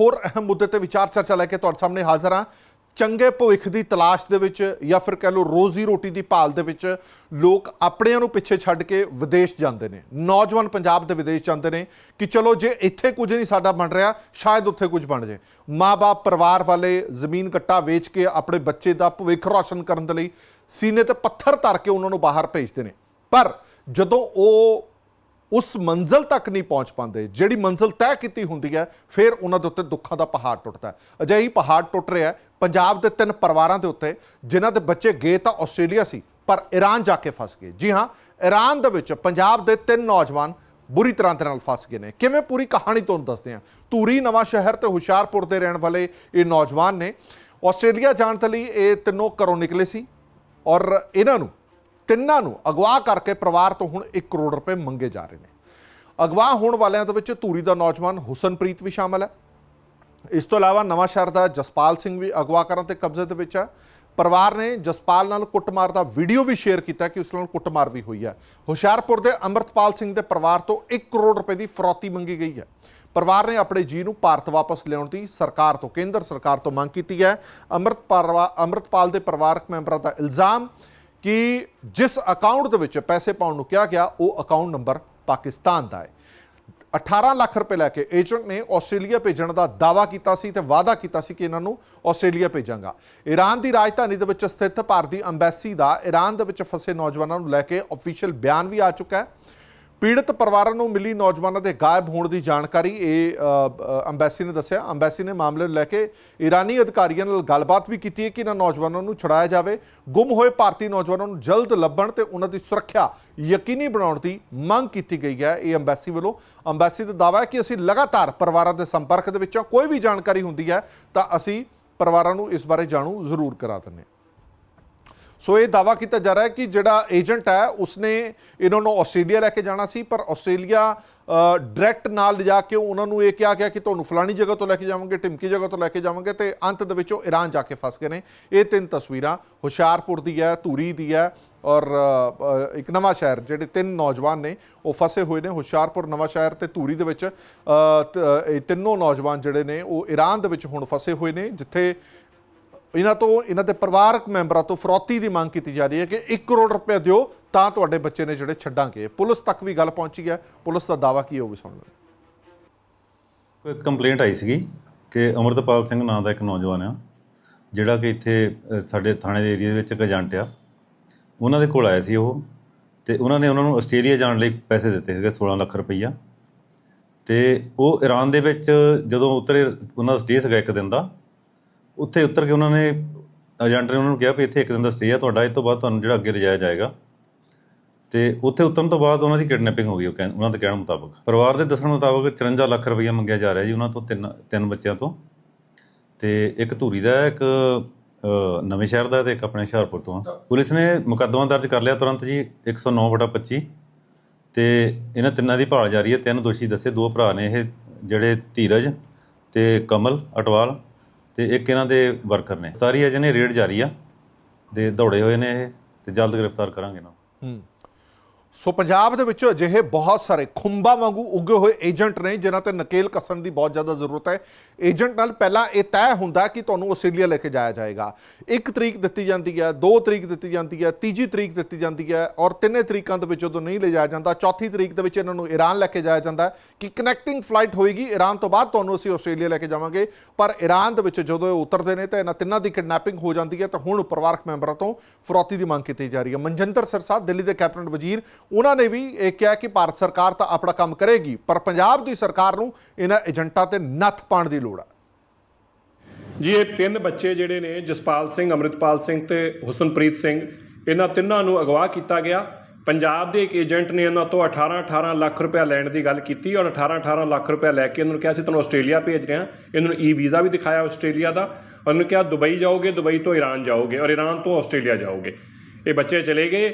ਹੋਰ ਅਹਿਮ ਮੁੱਦੇ ਤੇ ਵਿਚਾਰ ਚਰਚਾ ਲੈ ਕੇ ਤੁਹਾਡੇ ਸਾਹਮਣੇ ਹਾਜ਼ਰ ਹਾਂ। ਚੰਗੇ ਭਵਿੱਖ ਦੀ ਤਲਾਸ਼ ਦੇ ਵਿੱਚ ਜਾਂ ਫਿਰ ਕਹਿ ਲਓ ਰੋਜ਼ੀ ਰੋਟੀ ਦੀ ਭਾਲ ਦੇ ਵਿੱਚ ਲੋਕ ਆਪਣਿਆਂ ਨੂੰ ਪਿੱਛੇ ਛੱਡ ਕੇ ਵਿਦੇਸ਼ ਜਾਂਦੇ ਨੇ। ਨੌਜਵਾਨ ਪੰਜਾਬ ਦੇ ਵਿਦੇਸ਼ ਜਾਂਦੇ ਨੇ ਕਿ ਚਲੋ ਜੇ ਇੱਥੇ ਕੁਝ ਨਹੀਂ ਸਾਡਾ ਬਣ ਰਿਹਾ, ਸ਼ਾਇਦ ਉੱਥੇ ਕੁਝ ਬਣ ਜੇ। ਮਾਪੇ ਪਰਿਵਾਰ ਵਾਲੇ ਜ਼ਮੀਨ ਕੱਟਾ ਵੇਚ ਕੇ ਆਪਣੇ ਬੱਚੇ ਦਾ ਭਵਿੱਖ ਰੌਸ਼ਨ ਕਰਨ ਦੇ ਲਈ ਸੀਨੇ ਤੇ ਪੱਥਰ ਧਰ ਕੇ ਉਹਨਾਂ ਨੂੰ ਬਾਹਰ ਭੇਜਦੇ ਨੇ। ਪਰ ਜਦੋਂ ਉਹ ਉਸ ਮੰਜ਼ਲ ਤੱਕ ਨਹੀਂ ਪਹੁੰਚ ਪਾਉਂਦੇ। ਜਿਹੜੀ ਮੰਜ਼ਲ ਤੈਅ ਕੀਤੀ ਹੁੰਦੀ ਹੈ, ਫਿਰ ਉਹਨਾਂ ਦੇ ਉੱਤੇ ਦੁੱਖਾਂ ਦਾ ਪਹਾੜ ਟੁੱਟਦਾ ਹੈ। ਅਜਿਹੀ ਪਹਾੜ ਟੁੱਟ ਰਿਹਾ ਹੈ, ਪੰਜਾਬ ਦੇ ਤਿੰਨ ਪਰਿਵਾਰਾਂ ਦੇ ਉੱਤੇ, ਜਿਨ੍ਹਾਂ ਦੇ ਬੱਚੇ ਗਏ ਤਾਂ ਆਸਟ੍ਰੇਲੀਆ ਸੀ, ਪਰ ਈਰਾਨ ਜਾ ਕੇ ਫਸ ਗਏ। ਜੀ ਹਾਂ ਈਰਾਨ ਦੇ ਵਿੱਚ ਪੰਜਾਬ ਦੇ ਤਿੰਨ ਨੌਜਵਾਨ ਬੁਰੀ ਤਰ੍ਹਾਂ ਦੇ ਨਾਲ ਫਸ ਗਏ ਨੇ। ਕਿਵੇਂ ਪੂਰੀ ਕਹਾਣੀ ਤੁਹਾਨੂੰ ਦੱਸਦੇ ਹਾਂ। ਧੂਰੀ ਨਵਾਂ ਸ਼ਹਿਰ ਤੇ ਹੁਸ਼ਿਆਰਪੁਰ ਦੇ ਰਹਿਣ ਵਾਲੇ ਇਹ ਨੌਜਵਾਨ ਨੇ। ਆਸਟ੍ਰੇਲੀਆ ਜਾਣ ਦੇ ਲਈ ਇਹ ਤਿੰਨੋਂ ਘਰੋਂ ਨਿਕਲੇ ਸੀ ਔਰ ਇਹਨਾਂ ਨੂੰ ਤਿੰਨਾਂ ਨੂੰ ਅਗਵਾ ਕਰਕੇ ਪਰਿਵਾਰ ਤੋਂ ਹੁਣ 1 ਕਰੋੜ ਰੁਪਏ ਮੰਗੇ ਜਾ ਰਹੇ ਨੇ। ਅਗਵਾ ਹੋਣ ਵਾਲਿਆਂ ਦੇ ਵਿੱਚ ਧੂਰੀ ਦਾ ਨੌਜਵਾਨ ਹੁਸਨਪ੍ਰੀਤ ਵੀ ਸ਼ਾਮਲ ਹੈ। ਇਸ ਤੋਂ ਇਲਾਵਾ ਨਵਾਂ ਸ਼ਹਿਰ ਦਾ ਜਸਪਾਲ ਸਿੰਘ ਵੀ ਅਗਵਾ ਕਰਨ ਤੇ ਕਬਜ਼ੇ ਦੇ ਵਿੱਚ ਹੈ। ਪਰਿਵਾਰ ਨੇ ਜਸਪਾਲ ਨਾਲ ਕੁੱਟਮਾਰ ਦਾ ਵੀਡੀਓ ਵੀ ਸ਼ੇਅਰ ਕੀਤਾ ਕਿ ਉਸ ਨਾਲ ਕੁੱਟਮਾਰ ਵੀ ਹੋਈ ਹੈ। ਹੁਸ਼ਿਆਰਪੁਰ ਦੇ ਅੰਮ੍ਰਿਤਪਾਲ ਸਿੰਘ ਦੇ ਪਰਿਵਾਰ ਤੋਂ 1 ਕਰੋੜ ਰੁਪਏ ਦੀ ਫਰੌਤੀ ਮੰਗੀ ਗਈ ਹੈ। ਪਰਿਵਾਰ ਨੇ ਆਪਣੇ ਜੀ ਨੂੰ ਭਾਰਤ ਵਾਪਸ ਲਿਆਉਣ ਦੀ ਸਰਕਾਰ ਤੋਂ, ਕੇਂਦਰ ਸਰਕਾਰ ਤੋਂ ਮੰਗ ਕੀਤੀ ਹੈ। ਅੰਮ੍ਰਿਤਪਾਲ ਅੰਮ੍ਰਿਤਪਾਲ ਦੇ ਪਰਿਵਾਰਕ ਮੈਂਬਰਾਂ ਦਾ ਇਲਜ਼ਾਮ ਕਿ ਜਿਸ ਅਕਾਊਂਟ ਦੇ ਵਿੱਚ ਪੈਸੇ ਪਾਉਣ ਨੂੰ ਕਿਹਾ ਗਿਆ, ਉਹ ਅਕਾਊਂਟ ਨੰਬਰ ਪਾਕਿਸਤਾਨ ਦਾ ਹੈ। 18 ਲੱਖ ਰੁਪਏ ਲੈ ਕੇ ਏਜੰਟ ਨੇ ਆਸਟ੍ਰੇਲੀਆ ਭੇਜਣ ਦਾ ਦਾਵਾ ਕੀਤਾ ਸੀ ਤੇ ਵਾਅਦਾ ਕੀਤਾ ਸੀ ਕਿ ਇਹਨਾਂ ਨੂੰ ਆਸਟ੍ਰੇਲੀਆ ਭੇਜਾਂਗਾ। ਈਰਾਨ ਦੀ ਰਾਜਧਾਨੀ ਦੇ ਵਿੱਚ ਸਥਿਤ ਭਾਰਤੀ ਅੰਬੈਸੀ ਦਾ ਈਰਾਨ ਦੇ ਵਿੱਚ ਫਸੇ ਨੌਜਵਾਨਾਂ ਨੂੰ ਲੈ ਕੇ ਅਫੀਸ਼ੀਅਲ ਬਿਆਨ ਵੀ ਆ ਚੁੱਕਾ ਹੈ। ਪੀੜਤ ਪਰਿਵਾਰਾਂ ਨੂੰ ਮਿਲੀ ਨੌਜਵਾਨਾਂ ਦੇ ਗਾਇਬ ਹੋਣ ਦੀ ਜਾਣਕਾਰੀ, ਇਹ ਅੰਬੈਸੀ ਨੇ ਦੱਸਿਆ। ਅੰਬੈਸੀ ਨੇ ਮਾਮਲੇ ਨੂੰ ਲੈ ਕੇ ਈਰਾਨੀ ਅਧਿਕਾਰੀਆਂ ਨਾਲ ਗੱਲਬਾਤ ਵੀ ਕੀਤੀ ਹੈ ਕਿ ਇਹਨਾਂ ਨੌਜਵਾਨਾਂ ਨੂੰ ਛੁਡਾਇਆ ਜਾਵੇ। ਗੁੰਮ ਹੋਏ ਭਾਰਤੀ ਨੌਜਵਾਨਾਂ ਨੂੰ ਜਲਦ ਲੱਭਣ ਤੇ ਉਹਨਾਂ ਦੀ ਸੁਰੱਖਿਆ ਯਕੀਨੀ ਬਣਾਉਣ ਦੀ ਮੰਗ ਕੀਤੀ ਗਈ ਹੈ, ਇਹ ਅੰਬੈਸੀ ਵੱਲੋਂ। ਅੰਬੈਸੀ ਦਾ ਦਾਅਵਾ ਹੈ ਕਿ ਅਸੀਂ ਲਗਾਤਾਰ ਪਰਿਵਾਰਾਂ ਦੇ ਸੰਪਰਕ ਦੇ ਵਿੱਚ ਹਾਂ। ਕੋਈ ਵੀ ਜਾਣਕਾਰੀ ਹੁੰਦੀ ਹੈ, ਤਾਂ ਅਸੀਂ ਪਰਿਵਾਰਾਂ ਨੂੰ ਇਸ ਬਾਰੇ ਜਾਣੂ ਜ਼ਰੂਰ ਕਰਾ ਦਿੰਦੇ ਹਾਂ। ਸੋ ਇਹ ਦਾਵਾ ਕੀਤਾ ਜਾ ਰਿਹਾ ਹੈ ਕਿ ਜਿਹੜਾ ਏਜੰਟ ਹੈ, ਉਸਨੇ ਇਹਨਾਂ ਨੂੰ ਆਸਟ੍ਰੇਲੀਆ ਲੈ ਕੇ ਜਾਣਾ ਸੀ, ਪਰ ਆਸਟ੍ਰੇਲੀਆ ਡਾਇਰੈਕਟ ਨਾਲ ਲਿਜਾ ਕੇ ਉਹਨਾਂ ਨੂੰ ਇਹ ਕਿਹਾ ਗਿਆ ਕਿ ਤੁਹਾਨੂੰ ਫਲਾਣੀ ਜਗ੍ਹਾ ਤੋਂ ਲੈ ਕੇ ਜਾਵਾਂਗੇ ਟਿਮਕੀ ਜਗ੍ਹਾ ਤੋਂ ਲੈ ਕੇ ਜਾਵਾਂਗੇ ਤੇ ਅੰਤ ਦੇ ਵਿੱਚ ਉਹ ਈਰਾਨ ਜਾ ਕੇ ਫਸ ਗਏ ਨੇ। ਇਹ ਤਿੰਨ ਤਸਵੀਰਾਂ ਹੁਸ਼ਿਆਰਪੁਰ ਦੀ ਹੈ, ਧੂਰੀ ਦੀ ਹੈ ਔਰ ਇੱਕ ਨਵਾਂ ਸ਼ਹਿਰ, ਜਿਹੜੇ ਤਿੰਨ ਨੌਜਵਾਨ ਨੇ, ਉਹ ਫਸੇ ਹੋਏ ਨੇ ਹੁਸ਼ਿਆਰਪੁਰ ਨਵਾਂ ਸ਼ਹਿਰ ਤੇ ਧੂਰੀ ਦੇ ਵਿੱਚ। ਇਹ ਤਿੰਨੋਂ ਨੌਜਵਾਨ ਜਿਹੜੇ ਨੇ, ਉਹ ਈਰਾਨ ਦੇ ਵਿੱਚ ਹੁਣ ਫਸੇ ਹੋਏ ਨੇ, ਜਿੱਥੇ ਇਹਨਾਂ ਤੋਂ, ਇਹਨਾਂ ਦੇ ਪਰਿਵਾਰਕ ਮੈਂਬਰਾਂ ਤੋਂ ਫਰੋਤੀ ਦੀ ਮੰਗ ਕੀਤੀ ਜਾ ਰਹੀ ਹੈ ਕਿ 1 ਕਰੋੜ ਰੁਪਏ ਦਿਓ, ਤਾਂ ਤੁਹਾਡੇ ਬੱਚੇ ਨੇ ਜਿਹੜੇ ਛੱਡਾਂਗੇ। ਪੁਲਿਸ ਤੱਕ ਵੀ ਗੱਲ ਪਹੁੰਚੀ ਹੈ। ਪੁਲਿਸ ਦਾ ਦਾਵਾ ਕੀ ਹੈ ਉਹ ਵੀ ਸੁਣ ਲਓ। ਕੋਈ ਕੰਪਲੇਂਟ ਆਈ ਸੀਗੀ ਕਿ ਅਮਰਤਪਾਲ ਸਿੰਘ ਨਾਂ ਦਾ ਇੱਕ ਨੌਜਵਾਨ ਆ, ਜਿਹੜਾ ਕਿ ਇੱਥੇ ਸਾਡੇ ਥਾਣੇ ਦੇ ਏਰੀਆ ਦੇ ਵਿੱਚ ਇੱਕ ਏਜੰਟ ਆ। ਉਹਨਾਂ ਦੇ ਕੋਲ ਆਇਆ ਸੀ ਉਹ ਤੇ ਉਹਨਾਂ ਨੇ ਉਹਨਾਂ ਨੂੰ ਆਸਟ੍ਰੇਲੀਆ ਜਾਣ ਲਈ ਪੈਸੇ ਦਿੱਤੇ ਸੀਗੇ 16 ਲੱਖ ਰੁਪਈਆ। ਤੇ ਉਹ ਈਰਾਨ ਦੇ ਵਿੱਚ ਜਦੋਂ ਉਤਰੇ, ਉਹਨਾਂ ਦਾ ਸਟੇ ਸੀਗਾ ਇੱਕ ਦਿਨ ਦਾ ਉੱਥੇ ਉਤਰ ਕੇ ਉਹਨਾਂ ਨੇ, ਏਜੰਟ ਨੇ ਉਹਨਾਂ ਨੂੰ ਕਿਹਾ ਵੀ ਇੱਥੇ ਇੱਕ ਦਿਨ ਦਾ ਸਟੇ ਆ ਤੁਹਾਡਾ ਇਸ ਤੋਂ ਬਾਅਦ ਤੁਹਾਨੂੰ ਜਿਹੜਾ ਅੱਗੇ ਲਿਜਾਇਆ ਜਾਏਗਾ। ਤੇ ਉੱਥੇ ਉਤਰਨ ਤੋਂ ਬਾਅਦ ਉਹਨਾਂ ਦੀ ਕਿਡਨੈਪਿੰਗ ਹੋ ਗਈ, ਉਹ ਕਹਿਣ- ਉਹਨਾਂ ਦੇ ਕਹਿਣ ਮੁਤਾਬਕ। ਪਰਿਵਾਰ ਦੇ ਦੱਸਣ ਮੁਤਾਬਕ 54 ਲੱਖ ਰੁਪਈਆ ਮੰਗਿਆ ਜਾ ਰਿਹਾ ਜੀ ਉਹਨਾਂ ਤੋਂ, ਤਿੰਨ ਤਿੰਨ ਬੱਚਿਆਂ ਤੋਂ। ਤੇ ਇੱਕ ਧੂਰੀ ਦਾ ਇੱਕ ਨਵੇਂ ਸ਼ਹਿਰ ਦਾ ਤੇ ਇੱਕ ਆਪਣੇ ਹੁਸ਼ਿਆਰਪੁਰ ਤੋਂ ਪੁਲਿਸ ਨੇ ਮੁਕੱਦਮਾ ਦਰਜ ਕਰ ਲਿਆ ਤੁਰੰਤ ਜੀ 109/25 ਤੇ ਇਹਨਾਂ ਤਿੰਨਾਂ ਦੀ ਭਾਲ ਜਾਰੀ ਹੈ, ਤਿੰਨ ਦੋਸ਼ੀ ਦੱਸੇ, ਦੋ ਭਰਾ ਨੇ ਇਹ, ਜਿਹੜੇ ਧੀਰਜ ਤੇ ਕਮਲ ਅਟਵਾਲ। ਤੇ ਇੱਕ ਇਹਨਾਂ ਦੇ ਵਰਕਰ ਨੇ। ਤਾਰੀ ਅਜੇ ਨੇ ਰੇਡ ਜਾਰੀ ਆ ਦੇ ਦੌੜੇ ਹੋਏ ਨੇ ਇਹ, ਤੇ ਜਲਦ ਗ੍ਰਿਫਤਾਰ ਕਰਾਂਗੇ ਨਾ। ਹੂੰ। ਸੋ ਪੰਜਾਬ ਦੇ ਵਿੱਚ ਅਜਿਹੇ ਬਹੁਤ ਸਾਰੇ ਖੁੰਬਾਂ ਵਾਂਗੂ ਉੱਗੇ ਹੋਏ ਏਜੰਟ ਨੇ, ਜਿਨ੍ਹਾਂ ਤੇ ਨਕੇਲ ਕੱਸਣ ਦੀ ਬਹੁਤ ਜ਼ਿਆਦਾ ਜ਼ਰੂਰਤ ਹੈ। ਏਜੰਟ ਨਾਲ ਪਹਿਲਾਂ ਇਹ ਤੈਅ ਹੁੰਦਾ ਕਿ ਤੁਹਾਨੂੰ ਆਸਟ੍ਰੇਲੀਆ ਲੈ ਕੇ ਜਾਇਆ ਜਾਏਗਾ। ਇੱਕ ਤਰੀਕ ਦਿੱਤੀ ਜਾਂਦੀ ਹੈ, ਦੋ ਤਰੀਕ ਦਿੱਤੀ ਜਾਂਦੀ ਹੈ, ਤੀਜੀ ਤਰੀਕ ਦਿੱਤੀ ਜਾਂਦੀ ਹੈ ਔਰ ਤਿੰਨੇ ਤਰੀਕਾਂ ਦੇ ਵਿੱਚ ਜਦੋਂ ਨਹੀਂ ਲੈ ਜਾਇਆ ਜਾਂਦਾ। ਚੌਥੀ ਤਰੀਕ ਦੇ ਵਿੱਚ ਇਹਨਾਂ ਨੂੰ ਈਰਾਨ ਲੈ ਕੇ ਜਾਇਆ ਜਾਂਦਾ ਕਿ ਕਨੈਕਟਿੰਗ ਫਲਾਈਟ ਹੋਏਗੀ। ਈਰਾਨ ਤੋਂ ਬਾਅਦ ਤੁਹਾਨੂੰ ਅਸੀਂ ਆਸਟ੍ਰੇਲੀਆ ਲੈ ਕੇ ਜਾਵਾਂਗੇ। ਪਰ ਈਰਾਨ ਦੇ ਵਿੱਚ ਜਦੋਂ ਇਹ ਉਤਰਦੇ ਨੇ ਤਾਂ ਇਹਨਾਂ ਤਿੰਨਾਂ ਦੀ ਕਿਡਨੈਪਿੰਗ ਹੋ ਜਾਂਦੀ ਹੈ। ਤਾਂ ਹੁਣ ਪਰਿਵਾਰਕ ਮੈਂਬਰਾਂ ਤੋਂ ਫਰੌਤੀ ਦੀ ਮੰਗ ਕੀਤੀ ਜਾ ਰਹੀ ਹੈ। ਮਨਜਿੰਦਰ ਸਰਸਾ, ਦਿੱਲੀ ਦੇ ਕੈਪਟਨ ਵਜ਼ੀਰ ਉਹਨਾਂ ਨੇ ਵੀ ਇਹ ਕਿਹਾ ਕਿ ਭਾਰਤ ਸਰਕਾਰ ਤਾਂ ਆਪਣਾ ਕੰਮ ਕਰੇਗੀ, ਪਰ ਪੰਜਾਬ ਦੀ ਸਰਕਾਰ ਨੂੰ ਇਹਨਾਂ ਏਜੰਟਾਂ ਤੇ ਨੱਥ ਪਾਉਣ ਦੀ ਲੋੜ ਹੈ ਜੀ, ਇਹ ਤਿੰਨ ਬੱਚੇ ਜਿਹੜੇ ਨੇ, ਜਸਪਾਲ ਸਿੰਘ, ਅੰਮ੍ਰਿਤਪਾਲ ਸਿੰਘ ਤੇ ਹੁਸਨਪ੍ਰੀਤ ਸਿੰਘ, ਇਹਨਾਂ ਤਿੰਨਾਂ ਨੂੰ ਅਗਵਾ ਕੀਤਾ ਗਿਆ। ਪੰਜਾਬ ਦੇ ਇੱਕ ਏਜੰਟ ਨੇ ਇਹਨਾਂ ਤੋਂ 18 18 ਲੱਖ ਰੁਪਏ ਲੈਣ ਦੀ ਗੱਲ ਕੀਤੀ ਔਰ 18 18 ਲੱਖ ਰੁਪਏ ਲੈ ਕੇ ਇਹਨਾਂ ਨੂੰ ਕਿਹਾ ਸੀ ਤੁਹਾਨੂੰ ਆਸਟ੍ਰੇਲੀਆ ਭੇਜ ਰਹੇ ਹਾਂ। ਇਹਨਾਂ ਨੂੰ ਈ ਵੀਜ਼ਾ ਵੀ ਦਿਖਾਇਆ ਆਸਟ੍ਰੇਲੀਆ ਦਾ ਔਰ ਇਹਨੂੰ ਕਿਹਾ, ਦੁਬਈ ਜਾਓਗੇ, ਦੁਬਈ ਤੋਂ ਈਰਾਨ ਜਾਓਗੇ ਔਰ ਈਰਾਨ ਤੋਂ ਆਸਟ੍ਰੇਲੀਆ ਜਾਓਗੇ। ਇਹ ਬੱਚੇ ਚਲੇ ਗਏ।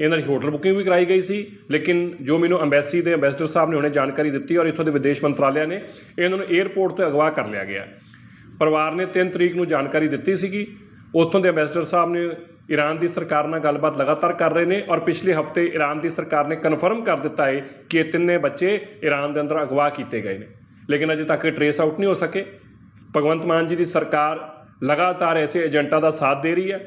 ਇਹਨਾਂ ਦੀ ਹੋਟਲ ਬੁਕਿੰਗ ਵੀ ਕਰਾਈ ਗਈ ਸੀ, ਲੇਕਿਨ ਜੋ ਮੈਨੂੰ ਅੰਬੈਸੀ ਦੇ ਅੰਬੈਸਡਰ ਸਾਹਿਬ ਨੇ ਹੁਣੇ ਜਾਣਕਾਰੀ ਦਿੱਤੀ ਔਰ ਇੱਥੋਂ ਦੇ ਵਿਦੇਸ਼ ਮੰਤਰਾਲਿਆ ਨੇ, ਇਹਨਾਂ ਨੂੰ 에ਅਰਪੋਰਟ ਤੋਂ ਅਗਵਾ ਕਰ ਲਿਆ ਗਿਆ। ਪਰਿਵਾਰ ਨੇ 3 ਤਰੀਕ ਨੂੰ ਜਾਣਕਾਰੀ ਦਿੱਤੀ ਸੀਗੀ। ਉੱਥੋਂ ਦੇ ਅੰਬੈਸਡਰ ਸਾਹਿਬ ਨੇ ਈਰਾਨ ਦੀ ਸਰਕਾਰ ਨਾਲ ਗੱਲਬਾਤ ਲਗਾਤਾਰ ਕਰ ਰਹੇ ਨੇ ਔਰ ਪਿਛਲੇ ਹਫ਼ਤੇ ਈਰਾਨ ਦੀ ਸਰਕਾਰ ਨੇ ਕਨਫਰਮ ਕਰ ਦਿੱਤਾ ਹੈ ਕਿ ਇਹ ਤਿੰਨੇ ਬੱਚੇ ਈਰਾਨ ਦੇ ਅੰਦਰ ਅਗਵਾ ਕੀਤੇ ਗਏ ਨੇ। ਲੇਕਿਨ ਅਜੇ ਤੱਕ ਇਹ ਟਰੇਸ ਆਊਟ ਨਹੀਂ ਹੋ ਸਕੇ। ਭਗਵੰਤ ਮਾਨ ਜੀ ਦੀ ਸਰਕਾਰ ਲਗਾਤਾਰ ਐਸੇ ਏਜੰਟਾਂ ਦਾ ਸਾਥ ਦੇ ਰਹੀ ਹੈ।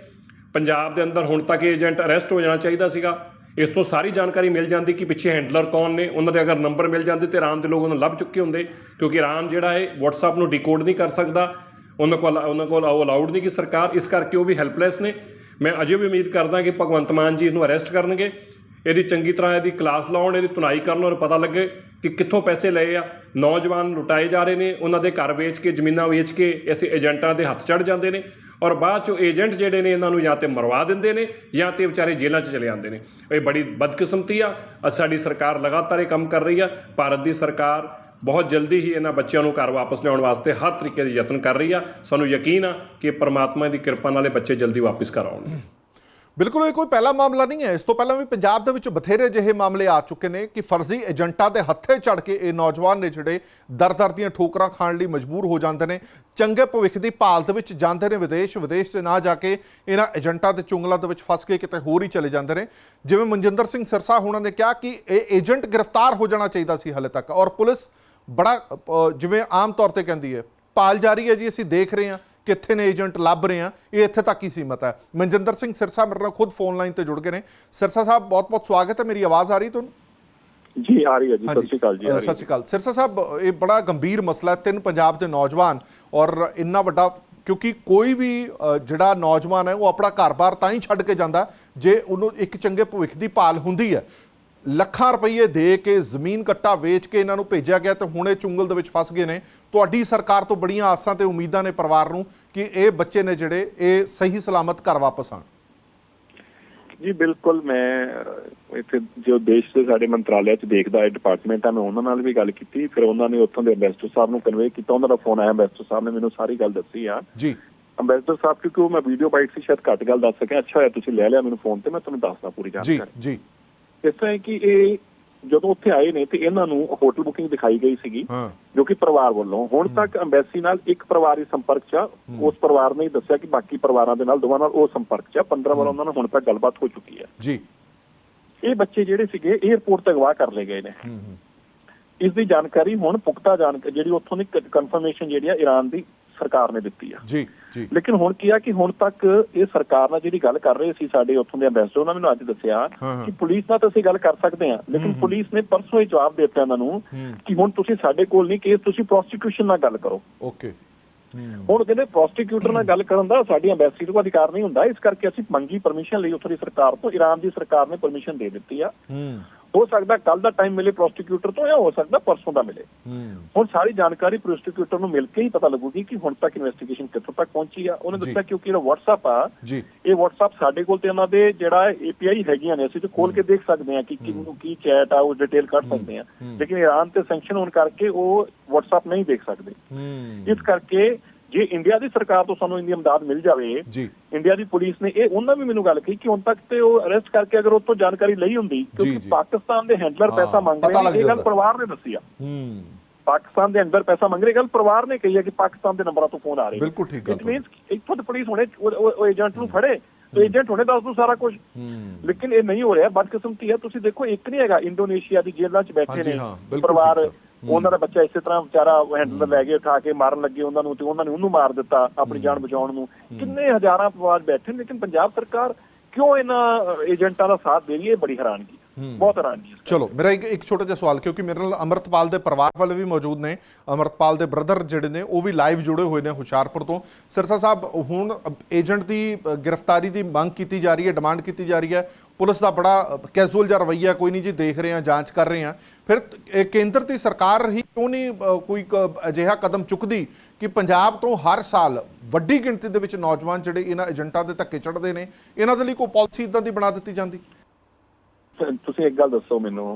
ਪੰਜਾਬ ਦੇ ਅੰਦਰ ਹੁਣ ਤੱਕ ਏਜੰਟ ਅਰੈਸਟ ਹੋ ਜਾਣਾ ਚਾਹੀਦਾ ਸੀਗਾ। ਇਸ ਤੋਂ ਸਾਰੀ ਜਾਣਕਾਰੀ ਮਿਲ ਜਾਂਦੀ ਕਿ ਪਿੱਛੇ ਹੈਂਡਲਰ ਕੌਣ ਨੇ, ਉਹਨਾਂ ਦੇ ਅਗਰ ਨੰਬਰ ਮਿਲ ਜਾਂਦੇ ਤੇ ਇਰਾਨ ਦੇ ਲੋਕ ਉਹਨੂੰ ਲੱਭ ਚੁੱਕੇ ਹੁੰਦੇ, ਕਿਉਂਕਿ ਇਰਾਨ ਜਿਹੜਾ ਹੈ, WhatsApp ਨੂੰ ਡਿਕੋਡ ਨਹੀਂ ਕਰ ਸਕਦਾ। ਉਹਨਾਂ ਕੋਲ ਉਹਨਾਂ ਕੋਲ ਉਹ ਅਲਾਉਡ ਨਹੀਂ ਕਿ ਸਰਕਾਰ, ਇਸ ਕਰਕੇ ਉਹ ਵੀ ਹੈਲਪਲੈਸ ਨੇ। ਮੈਂ ਅਜੇ ਵੀ ਉਮੀਦ ਕਰਦਾ ਕਿ ਭਗਵੰਤ ਮਾਨ ਜੀ ਇਹਨੂੰ ਅਰੈਸਟ ਕਰਨਗੇ। ਇਹਦੀ ਚੰਗੀ ਤਰ੍ਹਾਂ ਇਹਦੀ ਕਲਾਸ ਲਾਉਣ, ਇਹਦੀ ਧੁਨਾਈ ਕਰਨ ਔਰ ਪਤਾ ਲੱਗੇ ਕਿ ਕਿੱਥੋਂ ਪੈਸੇ ਲਏ ਆ। ਨੌਜਵਾਨ ਲੁਟਾਏ ਜਾ ਰਹੇ ਨੇ, ਉਹਨਾਂ ਦੇ ਘਰ ਵੇਚ ਕੇ, ਜ਼ਮੀਨਾਂ ਵੇਚ ਕੇ, ਐਸੇ ਏਜੰਟਾਂ ਦੇ ਹੱਥ ਚੜ ਜਾਂਦੇ ਨੇ। ਔਰ ਬਾਅਦ ਚੋਂ ਏਜੰਟ ਜਿਹੜੇ ਨੇ ਇਹਨਾਂ ਨੂੰ ਜਾਂ ਤੇ ਮਰਵਾ ਦਿੰਦੇ ਨੇ ਜਾਂ ਤੇ ਵਿਚਾਰੇ ਜੇਲ੍ਹਾਂ 'ਚ ਚਲੇ ਜਾਂਦੇ ਨੇ। ਇਹ ਬੜੀ ਬਦਕਿਸਮਤੀ ਆ। ਸਾਡੀ ਸਰਕਾਰ ਲਗਾਤਾਰ ਇਹ ਕੰਮ ਕਰ ਰਹੀ ਆ। ਭਾਰਤ ਦੀ ਸਰਕਾਰ ਬਹੁਤ ਜਲਦੀ ਹੀ ਇਹਨਾਂ ਬੱਚਿਆਂ ਨੂੰ ਘਰ ਵਾਪਸ ਲਿਆਉਣ ਵਾਸਤੇ ਹਰ ਤਰੀਕੇ ਦੇ ਯਤਨ ਕਰ ਰਹੀ ਆ। ਸਾਨੂੰ ਯਕੀਨ ਆ ਕਿ ਪਰਮਾਤਮਾ ਦੀ ਕਿਰਪਾ ਨਾਲ ਇਹ ਬੱਚੇ ਜਲਦੀ ਵਾਪਸ ਘਰ ਆਉਣਗੇ। ਬਿਲਕੁਲ, ਇਹ ਕੋਈ ਪਹਿਲਾ ਮਾਮਲਾ ਨਹੀਂ ਹੈ। ਇਸ ਤੋਂ ਪਹਿਲਾਂ ਵੀ ਪੰਜਾਬ ਦੇ ਵਿੱਚ ਬਥੇਰੇ ਜਿਹੇ ਮਾਮਲੇ ਆ ਚੁੱਕੇ ਨੇ ਕਿ ਫਰਜ਼ੀ ਏਜੰਟਾਂ ਦੇ ਹੱਥੇ ਚੜ ਕੇ ਇਹ ਨੌਜਵਾਨ ਨੇ ਜਿਹੜੇ ਦਰ-ਦਰ ਦੀਆਂ ਠੋਕਰਾਂ ਖਾਣ ਲਈ ਮਜਬੂਰ ਹੋ ਜਾਂਦੇ ਨੇ, ਚੰਗੇ ਭਵਿੱਖ ਦੀ ਭਾਲ ਦੇ ਵਿੱਚ ਜਾਂਦੇ ਨੇ ਵਿਦੇਸ਼ ਵਿਦੇਸ਼ ਤੇ ਨਾ ਜਾ ਕੇ ਇਹਨਾਂ ਏਜੰਟਾਂ ਦੇ ਚੁੰਗਲਾਂ ਦੇ ਵਿੱਚ ਫਸ ਕੇ ਕਿਤੇ ਹੋਰ ਹੀ ਚਲੇ ਜਾਂਦੇ ਨੇ। ਜਿਵੇਂ ਮਨਜਿੰਦਰ ਸਿੰਘ ਸਰਸਾ ਹੋਣਾ ਨੇ ਕਿਹਾ ਕਿ ਇਹ ਏਜੰਟ ਗ੍ਰਿਫਤਾਰ ਹੋ ਜਾਣਾ ਚਾਹੀਦਾ ਸੀ ਹਲੇ ਤੱਕ ਔਰ ਪੁਲਿਸ ਬੜਾ ਜਿਵੇਂ ਆਮ ਤੌਰ ਤੇ ਕਹਿੰਦੀ ਹੈ, ਪਾਲ ਜਾਰੀ ਹੈ ਜੀ, ਅਸੀਂ ਦੇਖ ਰਹੇ ਹਾਂ। ਕਿੱਥੇ ਨੇ ਏਜੰਟ ਲੱਭ ਰਹੇ ਆ ਇਹ ਇੱਥੇ ਤੱਕ ਹੀ ਸੀਮਤ ਹੈ। ਮਨਜਿੰਦਰ ਸਿੰਘ ਸਿਰਸਾ ਮੇਰੇ ਨਾਲ ਖੁਦ ਫੋਨ ਲਾਈਨ ਤੇ ਜੁੜ ਗਏ ਨੇ। ਸਿਰਸਾ ਸਾਹਿਬ ਬਹੁਤ ਬਹੁਤ ਸਵਾਗਤ ਹੈ ਮੇਰੀ ਆਵਾਜ਼ ਆ ਰਹੀ ਤੁਹਾਨੂੰ? ਜੀ ਆ ਰਹੀ ਹੈ ਜੀ ਸਤਿ ਸ਼੍ਰੀ ਅਕਾਲ ਜੀ ਸਤਿ। ਸ਼੍ਰੀ ਅਕਾਲ। ਸਿਰਸਾ ਸਾਹਿਬ ਇਹ ਬੜਾ ਗੰਭੀਰ ਮਸਲਾ ਹੈ ਤਿੰਨ ਪੰਜਾਬ ਦੇ ਨੌਜਵਾਨ ਔਰ ਇੰਨਾ ਵੱਡਾ ਕਿਉਂਕਿ ਕੋਈ ਵੀ ਜਿਹੜਾ ਨੌਜਵਾਨ ਹੈ ਉਹ ਆਪਣਾ ਘਰ-ਬਾਰ ਤਾਂ ਹੀ ਛੱਡ ਕੇ ਜਾਂਦਾ ਜੇ ਉਹਨੂੰ ਇੱਕ ਚੰਗੇ ਭਵਿੱਖ ਦੀ ਭਾਲ ਹੁੰਦੀ ਹੈ। ਲੱਖਾਂ ਰੁਪਏ ਦੇ ਕੇ ਜ਼ਮੀਨ ਕੱਟਾ ਵੇਚ ਕੇ ਇਹਨਾਂ ਨੂੰ ਭੇਜਿਆ ਗਿਆ ਤੇ ਹੁਣ ਇਹ ਚੁੰਗਲ ਦੇ ਵਿੱਚ ਫਸ ਗਏ ਨੇ। ਤੁਹਾਡੀ ਸਰਕਾਰ ਤੋਂ ਬੜੀਆਂ ਆਸਾਂ ਤੇ ਉਮੀਦਾਂ ਨੇ ਪਰਿਵਾਰ ਨੂੰ ਕਿ ਇਹ ਬੱਚੇ ਨੇ ਜਿਹੜੇ ਇਹ ਸਹੀ ਸਲਾਮਤ ਘਰ ਵਾਪਸ ਆਣ ਜੀ ਬਿਲਕੁਲ ਮੈਂ ਇੱਥੇ ਜੋ ਦੇਸ਼ ਦੇ ਸਾਡੇ ਮੰਤਰਾਲਿਆ ਚ ਦੇਖਦਾ ਹੈ ਡਿਪਾਰਟਮੈਂਟ ਆ ਮੈਂ ਉਹਨਾਂ ਨਾਲ ਵੀ ਗੱਲ ਕੀਤੀ। ਫਿਰ ਉਹਨਾਂ ਨੇ ਉੱਥੋਂ ਦੇ ਅੰਬੈਸਡਰ ਸਾਹਿਬ ਨੂੰ ਕਨਵੇ ਕੀਤਾ। ਉਹਨਾਂ ਦਾ ਫੋਨ ਆਇਆ ਅੰਬੈਸਡਰ ਸਾਹਿਬ ਨੇ ਮੈਨੂੰ ਸਾਰੀ ਗੱਲ ਦੱਸੀ ਆ। ਜੀ। ਅੰਬੈਸਡਰ ਸਾਹਿਬ ਕਿਉਂਕਿ ਉਹ ਮੈਂ ਵੀਡੀਓ ਬਾਈਟ ਸੀ ਸ਼ਾਇਦ ਘੱਟ ਗੱਲ ਦੱਸ ਸਕਿਆ। ਅੱਛਾ ਹੋਇਆ ਤੁਸੀਂ ਲੈ ਲਿਆ ਮੈਨੂੰ ਫੋਨ ਤੇ ਮੈਂ ਤੁਹਾਨੂੰ ਦੱਸਦਾ ਪੂਰੀ ਜੀ ਜਾਣਕਾਰੀ। ਜੀ। ਇਸ ਤਰ੍ਹਾਂ ਹੈ ਕਿ ਇਹ ਜਦੋਂ ਉੱਥੇ ਆਏ ਨੇ ਤੇ ਇਹਨਾਂ ਨੂੰ ਹੋਟਲ ਬੁਕਿੰਗ ਦਿਖਾਈ ਗਈ ਸੀਗੀ ਜੋ ਕਿ ਪਰਿਵਾਰ ਵੱਲੋਂ। ਹੁਣ ਤੱਕ ਅੰਬੈਸੀ ਨਾਲ ਇੱਕ ਪਰਿਵਾਰ ਹੀ ਸੰਪਰਕ 'ਚ ਆ ਉਸ ਪਰਿਵਾਰ ਨੇ ਹੀ ਦੱਸਿਆ ਕਿ ਬਾਕੀ ਪਰਿਵਾਰਾਂ ਦੇ ਨਾਲ ਦੋਵਾਂ ਨਾਲ ਉਹ ਸੰਪਰਕ 'ਚ ਆ। 15 ਵਾਰ ਉਹਨਾਂ ਨਾਲ ਹੁਣ ਤੱਕ ਗੱਲਬਾਤ ਹੋ ਚੁੱਕੀ ਹੈ। ਜੀ। ਇਹ ਬੱਚੇ ਜਿਹੜੇ ਸੀਗੇ 에어ਪੋਰਟ ਤੇ ਅਗਵਾ ਕਰ ਲਏ ਗਏ ਨੇ। ਇਸ ਦੀ ਜਾਣਕਾਰੀ ਹੁਣ ਪੁਖਤਾ ਜਾਣਕਾਰੀ ਜਿਹੜੀ ਉੱਥੋਂ ਦੀ ਕਨਫਰਮੇਸ਼ਨ ਜਿਹੜੀ ਆ ਈਰਾਨ ਦੀ ਸਰਕਾਰ ਨੇ ਦਿੱਤੀ ਆ। ਜੀ ਜੀ। ਲੇਕਿਨ ਹੁਣ ਕੀ ਆ ਕਿ ਹੁਣ ਤੱਕ ਇਹ ਸਰਕਾਰ ਨਾਲ ਜਿਹੜੀ ਗੱਲ ਕਰ ਰਹੇ ਸੀ ਸਾਡੇ ਉੱਥੋਂ ਦੇ ਐਮਬੈਸਡਰ ਉਹਨਾਂ ਮੈਨੂੰ ਅੱਜ ਦੱਸਿਆ। ਕਿ ਪੁਲਿਸ ਨਾਲ ਤਾਂ ਅਸੀਂ ਗੱਲ ਕਰ ਸਕਦੇ ਹਾਂ ਲੇਕਿਨ ਪੁਲਿਸ ਨੇ ਪਰਸੋਂ ਹੀ ਜਵਾਬ ਦੇ ਦਿੱਤਾ ਇਹਨਾਂ ਨੂੰ। ਕਿ ਹੁਣ ਤੁਸੀਂ ਸਾਡੇ ਕੋਲ ਨਹੀਂ ਕੇਸ ਤੁਸੀਂ ਪ੍ਰੋਸਟੀਕਿਊਸ਼ਨ ਨਾਲ ਗੱਲ ਕਰੋ। ਓਕੇ। ਹੁਣ ਕਹਿੰਦੇ ਪ੍ਰੋਸਟੀਕਿਊਟਰ ਨਾਲ ਗੱਲ ਕਰਨ ਦਾ ਸਾਡੀ ਐਮਬੈਸੀ ਨੂੰ ਅਧਿਕਾਰ ਨਹੀਂ ਹੁੰਦਾ ਇਸ ਕਰਕੇ ਅਸੀਂ ਮੰਗੀ ਪਰਮਿਸ਼ਨ ਲਈ ਉੱਥੋਂ ਦੀ ਸਰਕਾਰ ਤੋਂ ਈਰਾਨ ਦੀ ਸਰਕਾਰ ਨੇ ਪਰਮਿਸ਼ਨ ਦੇ ਦਿੱਤੀ ਆ। ਹੂੰ ਸਕਦਾ ਕੱਲ ਦਾ ਟਾਈਮ ਮਿਲੇ ਪ੍ਰੋਸਟੀਕਿਊਟਰ ਤੋਂ ਜਾਂ ਹੋ ਸਕਦਾ ਪਰਸੋਂ ਦਾ ਮਿਲੇ। ਹੁਣ ਸਾਰੀ ਜਾਣਕਾਰੀ ਪ੍ਰੋਸਟੀਕਿਊਟਰ ਨੂੰ ਮਿਲ ਕੇ ਹੀ ਪਤਾ ਲੱਗੂਗੀ ਕਿ ਹੁਣ ਤੱਕ ਇਨਵੈਸਟੀਗੇਸ਼ਨ ਕਿੱਥੋਂ ਤੱਕ ਪਹੁੰਚੀ ਆ। ਉਹਨੇ। ਦੱਸਿਆ ਕਿਉਂਕਿ ਜਿਹੜਾ WhatsApp ਆ ਇਹ WhatsApp ਸਾਡੇ ਕੋਲ ਤੇ ਉਹਨਾਂ ਦੇ ਜਿਹੜਾ API ਹੈਗੀਆਂ ਨੇ ਅਸੀਂ ਤੇ ਖੋਲ ਕੇ ਦੇਖ ਸਕਦੇ ਹਾਂ ਕਿ ਕਿਹਨੂੰ ਕੀ ਚੈਟ ਆ ਉਹ ਡਿਟੇਲ ਕੱਢ ਸਕਦੇ ਹਾਂ। ਲੇਕਿਨ ਈਰਾਨ ਤੇ ਸੈਂਕਸ਼ਨ ਹੋਣ ਕਰਕੇ ਉਹ WhatsApp ਨਹੀਂ ਦੇਖ ਸਕਦੇ। ਇਸ ਕਰਕੇ ਜੇ ਇੰਡੀਆ ਦੀ ਸਰਕਾਰ ਤੋਂ ਸਾਨੂੰ ਇੰਨੀ ਇਮਦਾਦ ਮਿਲ ਜਾਵੇ ਜੀ। ਇੰਡੀਆ ਦੀ ਪੁਲਿਸ ਨੇ ਇਹ ਉਹਨਾਂ ਵੀ ਮੈਨੂੰ ਗੱਲ ਕਹੀ ਕਿ ਹੁਣ ਤੱਕ ਤੇ ਉਹ ਅਰੈਸਟ ਕਰਕੇ ਅਗਰ ਉਹ ਤੋਂ ਜਾਣਕਾਰੀ ਲਈ ਹੁੰਦੀ ਕਿਉਂਕਿ। ਪਾਕਿਸਤਾਨ ਦੇ ਹੈਂਡਲਰ ਪੈਸਾ ਮੰਗ ਰਹੇ ਨੇ ਇਹ ਗੱਲ। ਪਰਿਵਾਰ ਨੇ ਦੱਸੀ ਆ। ਹੂੰ। ਪਾਕਿਸਤਾਨ ਦੇ ਅੰਦਰ ਪੈਸਾ ਮੰਗ ਰਹੇ ਗੱਲ ਪਰਿਵਾਰ ਨੇ ਕਹੀ ਹੈ ਕਿ ਪਾਕਿਸਤਾਨ ਦੇ ਨੰਬਰਾਂ ਤੋਂ ਫੋਨ ਆ ਰਹੇ ਨੇ। ਬਿਲਕੁਲ ਠੀਕ ਗੱਲ It means ਇੱਥੋਂ ਤੇ ਪੁਲਿਸ ਹੁਣੇ ਉਹ- ਏਜੰਟ ਨੂੰ ਫੜੇ ਤੇ ਏਜੰਟ ਹੁਣੇ ਦੱਸ ਦੂ ਸਾਰਾ ਕੁਝ ਲੇਕਿਨ ਇਹ ਨਹੀਂ ਹੋ ਰਿਹਾ ਬਦਕਿਸਮਤੀ ਹੈ। ਤੁਸੀਂ ਦੇਖੋ ਇੱਕ ਨਹੀਂ ਹੈਗਾ ਇੰਡੋਨੇਸ਼ੀਆ ਦੀ ਜੇਲ੍ਹਾਂ 'ਚ ਬੈਠੇ ਨੇ। ਪਰਿਵਾਰ। ਉਹਨਾਂ ਦਾ ਬੱਚਾ ਇਸੇ ਤਰ੍ਹਾਂ ਵਿਚਾਰਾ ਹੈਂਡਲਰ ਲੈ ਕੇ ਉਠਾ ਕੇ ਮਾਰਨ ਲੱਗੇ ਉਹਨਾਂ ਨੂੰ ਤੇ ਉਹਨਾਂ ਨੇ ਉਹਨੂੰ ਮਾਰ ਦਿੱਤਾ ਆਪਣੀ ਜਾਨ ਬਚਾਉਣ ਨੂੰ। ਕਿੰਨੇ ਹਜ਼ਾਰਾਂ ਪਰਿਵਾਰ ਬੈਠੇ ਲੇਕਿਨ ਪੰਜਾਬ ਸਰਕਾਰ ਕਿਉਂ ਇਹਨਾਂ ਏਜੰਟਾਂ ਦਾ ਸਾਥ ਦੇ ਰਹੀ ਹੈ? ਬੜੀ ਹੈਰਾਨਗੀ। ਬਹੁਤ ਹੈਰਾਨਗੀ ਹੈ। ਚਲੋ ਮੇਰਾ ਇੱਕ ਇੱਕ ਛੋਟਾ ਜਿਹਾ ਸਵਾਲ ਕਿਉਂਕਿ ਮੇਰੇ ਨਾਲ ਅਮਰਤਪਾਲ ਦੇ ਪਰਿਵਾਰ ਵਾਲੇ ਵੀ ਮੌਜੂਦ ਨੇ। ਅਮਰਤਪਾਲ ਦੇ ਬ੍ਰਦਰ ਜਿਹੜੇ ਨੇ ਉਹ ਵੀ ਲਾਈਵ ਜੁੜੇ ਹੋਏ ਨੇ ਹੁਸ਼ਿਆਰਪੁਰ ਤੋਂ। ਸਿਰਸਾ ਸਾਹਿਬ ਹੁਣ ਏਜੰਟ ਦੀ ਗ੍ਰਿਫਤਾਰੀ ਦੀ ਮੰਗ ਕੀਤੀ ਜਾ ਰਹੀ ਹੈ ਡਿਮਾਂਡ ਕੀਤੀ ਜਾ ਰਹੀ ਹੈ। ਪੁਲਿਸ ਦਾ ਬੜਾ ਕੈਜੂਅਲ ਜਿਹਾ ਰਵੱਈਆ ਕੋਈ ਨਹੀਂ ਜੀ ਦੇਖ ਰਹੇ ਹਾਂ ਜਾਂਚ ਕਰ ਰਹੇ ਹਾਂ। ਫਿਰ ਕੇਂਦਰ ਦੀ ਸਰਕਾਰ ਹੀ ਕਿਉਂ ਨਹੀਂ ਕੋਈ ਅਜਿਹਾ ਕਦਮ ਚੁੱਕਦੀ ਕਿ ਪੰਜਾਬ ਤੋਂ ਹਰ ਸਾਲ ਵੱਡੀ ਗਿਣਤੀ ਦੇ ਵਿੱਚ ਨੌਜਵਾਨ ਜਿਹੜੇ ਇਹਨਾਂ ਏਜੰਟਾਂ ਦੇ ਧੱਕੇ ਚੜ੍ਹਦੇ ਨੇ ਇਹਨਾਂ ਦੇ ਲਈ ਕੋਈ ਪਾਲਿਸੀ ਇਦਾਂ ਦੀ ਬਣਾ ਦਿੱਤੀ ਜਾਂਦੀ? ਤੁਸੀਂ ਇੱਕ ਗੱਲ ਦੱਸੋ ਮੈਨੂੰ।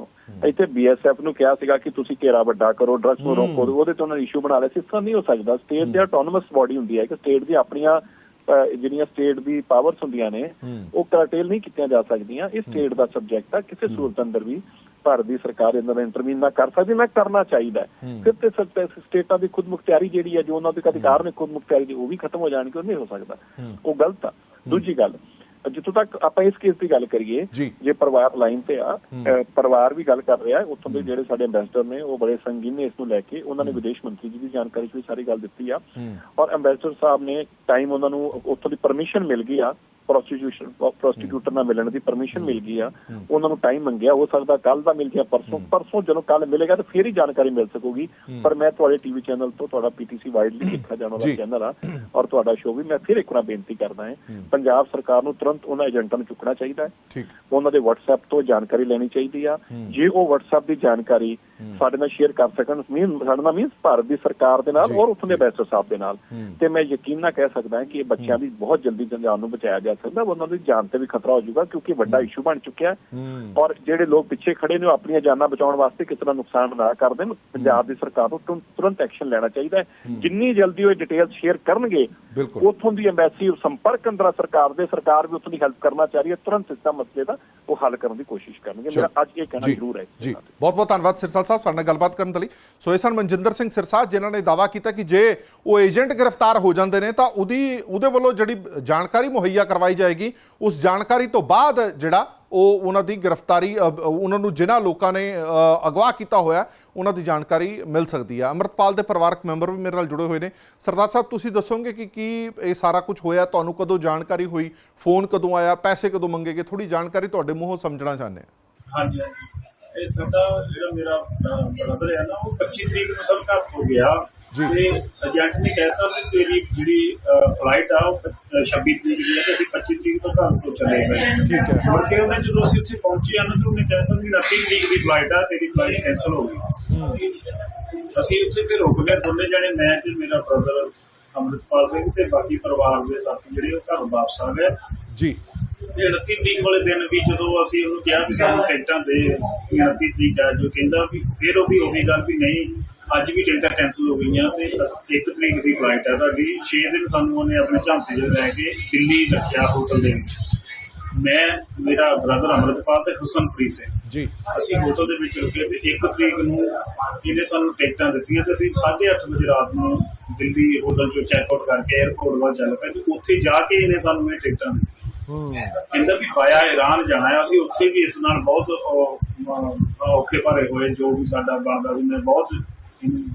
ਇੱਥੇ ਬੀਐਸਐਫ ਨੂੰ ਕਿਹਾ ਸੀਗਾ ਕਿ ਤੁਸੀਂ ਘੇਰਾ ਵੱਡਾ ਕਰੋ ਡਰੱਗਸ ਨੂੰ ਰੋਕੋ ਉਹਦੇ ਤੋਂ ਉਹਨਾਂ ਨੇ ਇਸ਼ੂ ਬਣਾ ਲਿਆ ਸੀ। ਇਸ ਤਰ੍ਹਾਂ ਨਹੀਂ ਹੋ ਸਕਦਾ। ਸਟੇਟ ਦੀ ਆਟੋਨਮਸ ਬਾਡੀ ਹੁੰਦੀ ਹੈ। ਕਿ ਸਟੇਟ ਦੀ ਆਪਣੀਆਂ ਜਿਹੜੀਆਂ ਸਟੇਟ ਦੀ ਪਾਵਰਸ ਹੁੰਦੀਆਂ ਨੇ ਉਹ ਕਰਟੇਲ ਨਹੀਂ ਕੀਤੀਆਂ ਜਾ ਸਕਦੀਆਂ। ਇਹ ਸਟੇਟ ਦਾ ਸਬਜੈਕਟ ਆ। ਕਿਸੇ ਸੂਰਤ ਅੰਦਰ ਵੀ ਭਾਰਤ ਦੀ ਸਰਕਾਰ ਇਹਨਾਂ ਦਾ ਇੰਟਰਵੀਨ ਨਾ ਕਰ ਸਕਦੀ ਨਾ ਕਰਨਾ ਚਾਹੀਦਾ। ਫਿਰ ਤੇ ਸਟ- ਸਟੇਟਾਂ ਦੀ ਖੁਦ ਮੁਖਤਿਆਰੀ ਜਿਹੜੀ ਹੈ ਜੋ ਉਹਨਾਂ ਦੇ ਅਧਿਕਾਰ ਨੇ ਖੁਦ ਮੁਖਤਿਆਰੀ ਦੀ ਉਹ ਵੀ ਖਤਮ ਹੋ ਜਾਣਗੇ ਉਹ ਨਹੀਂ ਹੋ ਸਕਦਾ। ਉਹ ਗਲਤ ਆ। ਦੂਜੀ ਗੱਲ ਜਿੱਥੋਂ ਤੱਕ ਆਪਾਂ ਇਸ ਕੇਸ ਦੀ ਗੱਲ ਕਰੀਏ ਜੀ। ਪਰਿਵਾਰ ਲਾਈਨ ਤੇ ਆ ਪਰਿਵਾਰ ਵੀ ਗੱਲ ਕਰ ਰਿਹਾ ਉੱਥੋਂ ਦੇ ਜਿਹੜੇ ਸਾਡੇ ਐਮਬੈਸਡਰ ਨੇ ਉਹ ਬੜੇ ਸੰਗੀਨ ਨੇ ਇਸ ਨੂੰ ਲੈ ਕੇ ਉਹਨਾਂ ਨੇ ਵਿਦੇਸ਼ ਮੰਤਰੀ ਜੀ ਦੀ ਜਾਣਕਾਰੀ 'ਚ ਵੀ ਸਾਰੀ ਗੱਲ ਦਿੱਤੀ ਆ। ਔਰ ਐਮਬੈਸਡਰ ਸਾਹਿਬ ਨੇ ਟਾਈਮ ਉਹਨਾਂ ਨੂੰ ਉੱਥੋਂ ਦੀ ਪਰਮਿਸ਼ਨ ਮਿਲ ਗਈ ਆ ਪ੍ਰੋਸਟੀਟਿਊਸ਼ਨ ਪ੍ਰੋਸਟੀਟਿਊਟਰ ਨਾਲ ਮਿਲਣ ਦੀ ਪਰਮਿਸ਼ਨ ਮਿਲ ਗਈ ਆ। ਉਹਨਾਂ ਨੂੰ ਟਾਈਮ ਮੰਗਿਆ ਹੋ ਸਕਦਾ ਕੱਲ ਦਾ ਮਿਲ ਗਿਆ ਪਰਸੋਂ। ਪਰਸੋਂ ਜਦੋਂ ਕੱਲ ਮਿਲੇਗਾ ਤਾਂ ਫੇਰ ਹੀ ਜਾਣਕਾਰੀ ਮਿਲ ਸਕੂਗੀ। ਪਰ ਮੈਂ ਤੁਹਾਡੇ ਟੀਵੀ ਚੈਨਲ ਤੋਂ ਤੁਹਾਡਾ ਪੀਟੀਸੀ ਵਾਈਡਲੀ ਦੇਖਿਆ ਜਾਣ ਵਾਲਾ। ਚੈਨਲ ਆ ਔਰ ਤੁਹਾਡਾ ਸ਼ੋਅ ਵੀ ਮੈਂ ਫਿਰ ਇੱਕ ਵਾਰ ਬੇਨਤੀ ਕਰਦਾ ਹਾਂ। ਪੰਜਾਬ ਸਰਕਾਰ ਨੂੰ ਤੁਰੰਤ ਉਹਨਾਂ ਏਜੰਟਾਂ ਨੂੰ ਚੁੱਕਣਾ ਚਾਹੀਦਾ ਹੈ। ਉਹਨਾਂ ਦੇ WhatsApp ਤੋਂ ਜਾਣਕਾਰੀ ਲੈਣੀ ਚਾਹੀਦੀ ਆ। ਜੇ ਉਹ WhatsApp ਦੀ ਜਾਣਕਾਰੀ ਸਾਡੇ ਨਾਲ ਸ਼ੇਅਰ ਕਰ ਸਕਣ। ਮੀਨ ਸਾਡੇ ਨਾਲ ਮੀਨਸ ਭਾਰਤ ਦੀ ਸਰਕਾਰ ਦੇ ਨਾਲ। ਔਰ ਉੱਥੋਂ ਦੇ ਬੈਸਟਰ ਸਾਹਿਬ ਦੇ ਨਾਲ। ਤੇ ਮੈਂ ਯਕੀਨ ਨਾਲ ਕਹਿ ਸਕਦਾ ਕਿ ਇਹ ਬੱਚਿਆਂ ਦੀ ਬਹੁਤ ਜਲਦੀ ਜਾਨ ਨੂੰ ਬਚਾਇਆ ਜਾ ਸਕਦਾ। ਉਹਨਾਂ ਦੀ ਜਾਨ ਤੇ ਵੀ ਖਤਰਾ ਹੋ ਜਾਊਗਾ ਕਿਉਂਕਿ ਵੱਡਾ ਇਸ਼ੂ ਬਣ ਚੁੱਕਿਆ। ਔਰ ਜਿਹੜੇ ਲੋਕ ਪਿੱਛੇ ਖੜੇ ਨੇ ਉਹ ਆਪਣੀਆਂ ਜਾਨਾਂ ਬਚਾਉਣ ਵਾਸਤੇ ਕਿਸ ਤਰ੍ਹਾਂ ਨੁਕਸਾਨ ਨਾ ਕਰ ਦੇਣ ਪੰਜਾਬ ਦੀ ਸਰਕਾਰ ਨੂੰ ਤੁਰੰਤ- ਐਕਸ਼ਨ ਲੈਣਾ ਚਾਹੀਦਾ ਹੈ। ਜਿੰਨੀ ਜਲਦੀ ਉਹ ਡਿਟੇਲ ਸ਼ੇਅਰ ਕਰਨਗੇ। ਉੱਥੋਂ ਦੀ ਐਮਬੈਸੀ ਸੰਪਰਕ ਅੰਦਰ ਸਰਕਾਰ ਦੇ ਸਰਕਾਰ ਵੀ ਉੱਥੋਂ ਦੀ ਹੈਲਪ ਕਰਨਾ ਚਾਹ ਰਹੀ ਹੈ। ਤੁਰੰਤ ਇਸ ਦਾ ਮਸਲੇ ਦਾ ਉਹ ਹੱਲ ਕਰਨ ਦੀ ਕੋਸ਼ਿਸ਼ ਕਰਨਗੇ। ਮੇਰਾ ਅੱਜ ਇਹ ਕਹਿਣਾ ਜ਼ਰੂਰ ਹੈ ਜੀ। ਬਹੁਤ ਬਹੁਤ ਧੰਨਵਾਦ ਸਿਰਸਾ ਸਾਹਿਬ ਸਾਡੇ ਨਾਲ ਗੱਲਬਾਤ ਕਰਨ ਦੇ ਲਈ। ਸੋ ਇਹ ਸਨ ਮਨਜਿੰਦਰ ਸਿੰਘ ਸਿਰਸਾ, ਜਿਨ੍ਹਾਂ ਨੇ ਦਾਵਾ ਕੀਤਾ ਕਿ ਜੇ ਉਹ ਏਜੰਟ ਗ੍ਰਿਫਤਾਰ ਹੋ ਜਾਂਦੇ ਨੇ, ਤਾਂ ਉਹਦੀ, ਉਹਦੇ ਵੱਲੋਂ ਜਿਹੜੀ ਜਾਣਕਾਰੀ ਮੁਹੱਈਆ ਕਰਵਾਈ ਜਾਏਗੀ। ਉਸ ਜਾਣਕਾਰੀ ਤੋਂ ਬਾਅਦ ਜਿਹੜਾ ਉਹ ਉਹਨਾਂ ਦੀ ਗ੍ਰਿਫਤਾਰੀ ਉਹਨਾਂ ਨੂੰ ਜਿਨ੍ਹਾਂ ਲੋਕਾਂ ਨੇ ਅਗਵਾ ਕੀਤਾ ਹੋਇਆ, ਉਹਨਾਂ ਦੀ ਜਾਣਕਾਰੀ ਮਿਲ ਸਕਦੀ ਹੈ ਅਮਰਤਪਾਲ ਦੇ ਪਰਿਵਾਰਕ ਮੈਂਬਰ ਵੀ ਮੇਰੇ ਨਾਲ ਜੁੜੇ ਹੋਏ ਨੇ। ਸਰਦਾਰ ਸਾਹਿਬ, ਤੁਸੀਂ ਦੱਸੋਗੇ ਕਿ ਕੀ ਇਹ ਸਾਰਾ ਕੁਝ ਹੋਇਆ? ਤੁਹਾਨੂੰ ਕਦੋਂ ਜਾਣਕਾਰੀ ਹੋਈ? ਫੋਨ ਕਦੋਂ ਆਇਆ? ਪੈਸੇ ਕਦੋਂ ਮੰਗੇ ਗਏ? ਥੋੜੀ ਜਾਣਕਾਰੀ ਤੁਹਾਡੇ ਮੂੰਹੋਂ ਸਮਝਣਾ ਚਾਹੁੰਦੇ ਹਾਂ ਹਾਂਜੀ ਹਾਂਜੀ। ਇਹ ਸਾਡਾ ਜਿਹੜਾ ਮੇਰਾ ਬ੍ਰਦਰ ਹੈ ਨਾ ਉਹ 25 ਤਰੀਕ ਨੂੰ ਸਭ ਘਰ ਹੋ ਗਿਆ। ਤੇ ਏਜੰਟ ਨੇ ਕਹਿਤਾ ਵੀ ਤੇਰੀ ਜਿਹੜੀ ਫਲਾਈਟ ਆ ਉਹ 26 ਤਰੀਕ ਦੀ ਹੈ ਤੇ ਅਸੀਂ 25 ਤਰੀਕ ਤੋਂ ਘਰ ਤੋਂ ਚਲੇ ਗਏ ਠੀਕ ਹੈ। ਮੁੜ ਕੇ ਉਹਨੇ ਜਦੋਂ ਅਸੀਂ ਉੱਥੇ ਪਹੁੰਚੇ ਹਨ ਤਾਂ ਉਹਨੇ ਕਹਿਤਾ ਵੀ 29 ਤਰੀਕ ਦੀ ਫਲਾਈਟ ਆ ਤੇਰੀ ਫਲਾਈਟ ਕੈਨਸਲ ਹੋ ਗਈ। ਅਸੀਂ ਉੱਥੇ ਫਿਰ ਰੁਕ ਗਏ ਦੋਨੇ ਜਣੇ ਮੈਂ ਤੇ ਮੇਰਾ ਬ੍ਰਦਰ ਅੰਮ੍ਰਿਤਪਾਲ ਸਿੰਘ ਤੇ ਬਾਕੀ ਪਰਿਵਾਰ ਦੇ ਸਾਥੀ ਜਿਹੜੇ ਉਹ ਘਰ ਵਾਪਸ ਆ ਗਏ। ਜੀ। 29 ਤਰੀਕ ਵਾਲੇ ਦਿਨ ਵੀ ਜਦੋਂ ਅਸੀਂ ਉਹਨੂੰ ਕਿਹਾ ਵੀ ਸਾਨੂੰ ਟਿਕਟਾਂ ਦੇ 29 ਤਰੀਕ ਹੈ ਜੋ ਕਹਿੰਦਾ ਵੀ ਫਿਰ ਉਹ ਵੀ ਉਹੀ ਗੱਲ ਵੀ ਨਹੀਂ, ਅੱਜ ਵੀ ਟਿਕਟਾਂ ਕੈਂਸਲ ਹੋ ਗਈਆਂ ਤੇ 1 ਤਰੀਕ ਦੀ ਫਲਾਈਟ ਆ ਸਾਡੀ। 6 ਦਿਨ ਸਾਨੂੰ ਉਹਨੇ ਆਪਣੇ ਝਾਂਸੇ 'ਚ ਲੈ ਕੇ ਦਿੱਲੀ ਰੱਖਿਆ ਹੋਟਲ ਦੇ ਵਿੱਚ। ਮੈਂ ਮੇਰਾ ਬ੍ਰਦਰ ਅੰਮ੍ਰਿਤਪਾਲ ਤੇ ਹੁਸਨਪ੍ਰੀਤ ਸਿੰਘ। ਜੀ। ਅਸੀਂ ਹੋਟਲ ਦੇ ਵਿੱਚ ਰੁਕੇ ਤੇ 1 ਤਰੀਕ ਨੂੰ ਇਹਨੇ ਸਾਨੂੰ ਟਿਕਟਾਂ ਦਿੱਤੀਆਂ ਤੇ ਅਸੀਂ 8:30 ਵਜੇ ਰਾਤ ਨੂੰ ਦਿੱਲੀ ਹੋਟਲ ਚੋਂ ਚੈੱਕ ਆਊਟ ਕਰਕੇ 에ਅਰਪੋਰਟ ਵੱਲ ਚੱਲ ਪਏ ਤੇ ਉੱਥੇ ਜਾ ਕੇ ਇਹਨੇ ਸਾਨੂੰ ਇਹ ਟਿਕਟਾਂ ਦਿੱਤੀਆਂ। ਕਹਿੰਦਾ ਵੀ ਬਾਇਆ ਇਰਾਨ ਜਾਣਾ ਹੈ ਅਸੀਂ ਉੱਥੇ ਵੀ ਇਸ ਨਾਲ ਬਹੁਤ ਔਖੇ ਭਾਰੇ ਹੋਏ ਜੋ ਵੀ ਸਾਡਾ ਬਣਦਾ ਸੀ ਮੈਂ ਬਹੁਤ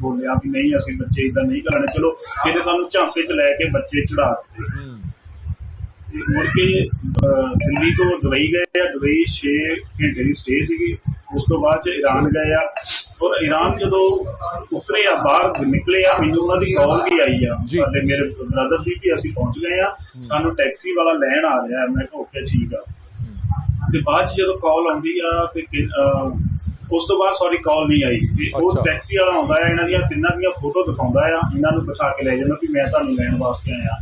ਬੋਲਿਆ ਵੀ ਨਹੀਂ ਅਸੀਂ ਬੱਚੇ ਇਦਾਂ ਨਹੀਂ ਕਰਾਣੇ ਚਲੋ ਇਹਨੇ ਸਾਨੂੰ ਝਾਂਸੇ 'ਚ ਲੈ ਕੇ ਬੱਚੇ ਚੜਾ ਦਿੱਤੇ। ਮੁੜ ਕੇ ਦਿੱਲੀ ਤੋਂ ਦੁਬਈ ਗਏ ਆ ਦੁਬਈ 6 ਘੰਟੇ ਦੀ ਸਟੇ ਸੀਗੀ। ਉਸ ਤੋਂ ਬਾਅਦ ਚ ਈਰਾਨ ਗਏ ਆ। ਔਰ ਈਰਾਨ ਜਦੋਂ ਉਤਰੇ ਆ ਬਾਹਰ ਨਿਕਲੇ ਆ ਮੈਨੂੰ ਉਹਨਾਂ ਦੀ ਕਾਲ ਵੀ ਆਈ ਆ। ਸਾਡੇ ਮੇਰੇ ਬ੍ਰਦਰ ਦੀ ਵੀ ਅਸੀਂ ਪਹੁੰਚ ਗਏ ਆ। ਸਾਨੂੰ ਟੈਕਸੀ ਵਾਲਾ ਲੈਣ ਆ ਰਿਹਾ। ਮੈਂ ਕਿਹਾ ਓਕੇ ਠੀਕ ਆ। ਤੇ ਬਾਅਦ ਚ ਜਦੋਂ ਕਾਲ ਆਉਂਦੀ ਆ ਤੇ ਕਿ- ਉਸ ਤੋਂ ਬਾਅਦ ਸਾਡੀ ਕਾਲ ਨਹੀਂ ਆਈ। ਤੇ ਉਹ। ਟੈਕਸੀ ਵਾਲਾ ਆਉਂਦਾ ਆ ਇਹਨਾਂ ਦੀਆਂ ਤਿੰਨਾਂ ਦੀਆਂ ਫੋਟੋ ਦਿਖਾਉਂਦਾ ਆ। ਇਹਨਾਂ ਨੂੰ ਬਿਠਾ ਕੇ ਲੈ ਜਾਂਦਾ ਵੀ ਮੈਂ ਤੁਹਾਨੂੰ ਲੈਣ ਵਾਸਤੇ ਆਇਆ।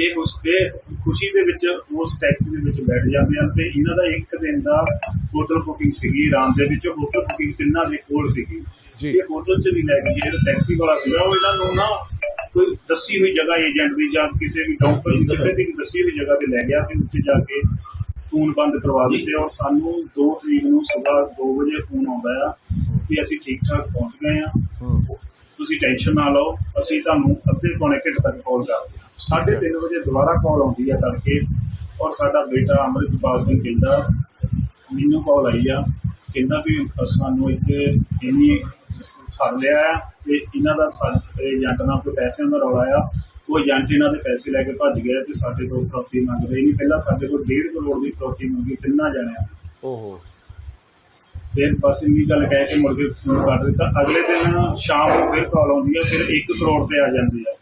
ਇਹ ਉਸ ਦੇ ਖੁਸ਼ੀ ਦੇ ਵਿੱਚ ਉਸ ਟੈਕਸੀ ਦੇ ਵਿੱਚ ਬੈਠ ਜਾਂਦੇ ਹਨ ਤੇ ਇਹਨਾਂ ਦਾ ਇੱਕ ਦਿਨ ਦਾ ਹੋਟਲ ਬੁਕਿੰਗ ਸੀਗੀ ਇਰਾਨ ਦੇ ਵਿੱਚ ਹੋਟਲ ਬੁਕਿੰਗ ਤਿੰਨਾਂ ਦੇ ਕੋਲ ਸੀਗੀ। ਜੀ। ਇਹ ਹੋਟਲ 'ਚ ਵੀ ਲੈ ਕੇ ਜਿਹੜਾ ਟੈਕਸੀ ਵਾਲਾ ਸੀਗਾ ਉਹ ਇਹਨਾਂ ਨੂੰ ਨਾ ਕੋਈ ਦੱਸੀ ਹੋਈ ਜਗ੍ਹਾ ਏਜੰਟ ਦੀ ਜਾਂ ਕਿਸੇ ਵੀ ਡਾਕਟਰ ਕਿਸੇ ਦੀ ਵੀ ਦੱਸੀ ਹੋਈ ਜਗ੍ਹਾ ਤੇ ਲੈ ਗਿਆ ਤੇ ਉੱਥੇ ਜਾ ਕੇ ਫੋਨ ਬੰਦ ਕਰਵਾ ਦਿੱਤੇ ਔਰ ਸਾਨੂੰ 2 ਤਰੀਕ ਨੂੰ ਸਵੇਰ 2 ਵਜੇ ਫੋਨ ਆਉਂਦਾ ਆ ਕਿ ਅਸੀਂ ਠੀਕ ਠਾਕ ਪਹੁੰਚ ਗਏ ਆ। ਤੁਸੀਂ ਟੈਨਸ਼ਨ ਨਾ ਲਓ ਅਸੀਂ ਤੁਹਾਨੂੰ ਅੱਧੇ ਪੌਣੇ ਘੰਟੇ ਤੱਕ ਕਾਲ ਕਰਦੇ ਹਾਂ ਸਾਢੇ ਤਿੰਨ ਵਜੇ ਦੁਬਾਰਾ ਕਾਲ ਆਉਂਦੀ ਆ ਕਰਕੇ ਔਰ ਸਾਡਾ ਬੇਟਾ ਅੰਮ੍ਰਿਤਪਾਲ ਸਿੰਘ ਕਹਿੰਦਾ ਮੈਨੂੰ ਕਾਲ ਆਈ ਆ। ਕਹਿੰਦਾ ਵੀ ਸਾਨੂੰ ਇੱਥੇ ਇੰਨੀ ਫੜ ਲਿਆ ਆ ਤੇ ਇਹਨਾਂ ਦਾ ਸਾਡੇ ਏਜੰਟ ਨਾਲ ਕੋਈ ਪੈਸਿਆਂ ਦਾ ਰੌਲਾ ਆ। ਉਹ ਏਜੰਟ ਇਹਨਾਂ ਦੇ ਪੈਸੇ ਲੈ ਕੇ ਭੱਜ ਗਿਆ ਤੇ ਸਾਡੇ ਕੋਲ ਪ੍ਰਾਪਰਟੀ ਮੰਗ ਰਹੇ ਨਹੀਂ। ਪਹਿਲਾਂ ਸਾਡੇ ਕੋਲ 1.5 ਕਰੋੜ ਦੀ ਪ੍ਰਾਪਰਟੀ ਮੰਗੀ ਤਿੰਨਾਂ ਜਣਿਆਂ ਓਹੋ। ਫਿਰ ਬਸ ਇੰਨੀ ਗੱਲ ਕਹਿ ਕੇ ਮੁੜ ਕੇ ਫੋਨ ਕਰ ਦਿੱਤਾ। ਅਗਲੇ ਦਿਨ ਸ਼ਾਮ ਨੂੰ ਫਿਰ ਕਾਲ ਆਉਂਦੀ ਹੈ ਫਿਰ 1 ਕਰੋੜ ਤੇ ਆ ਜਾਂਦੀ ਹੈ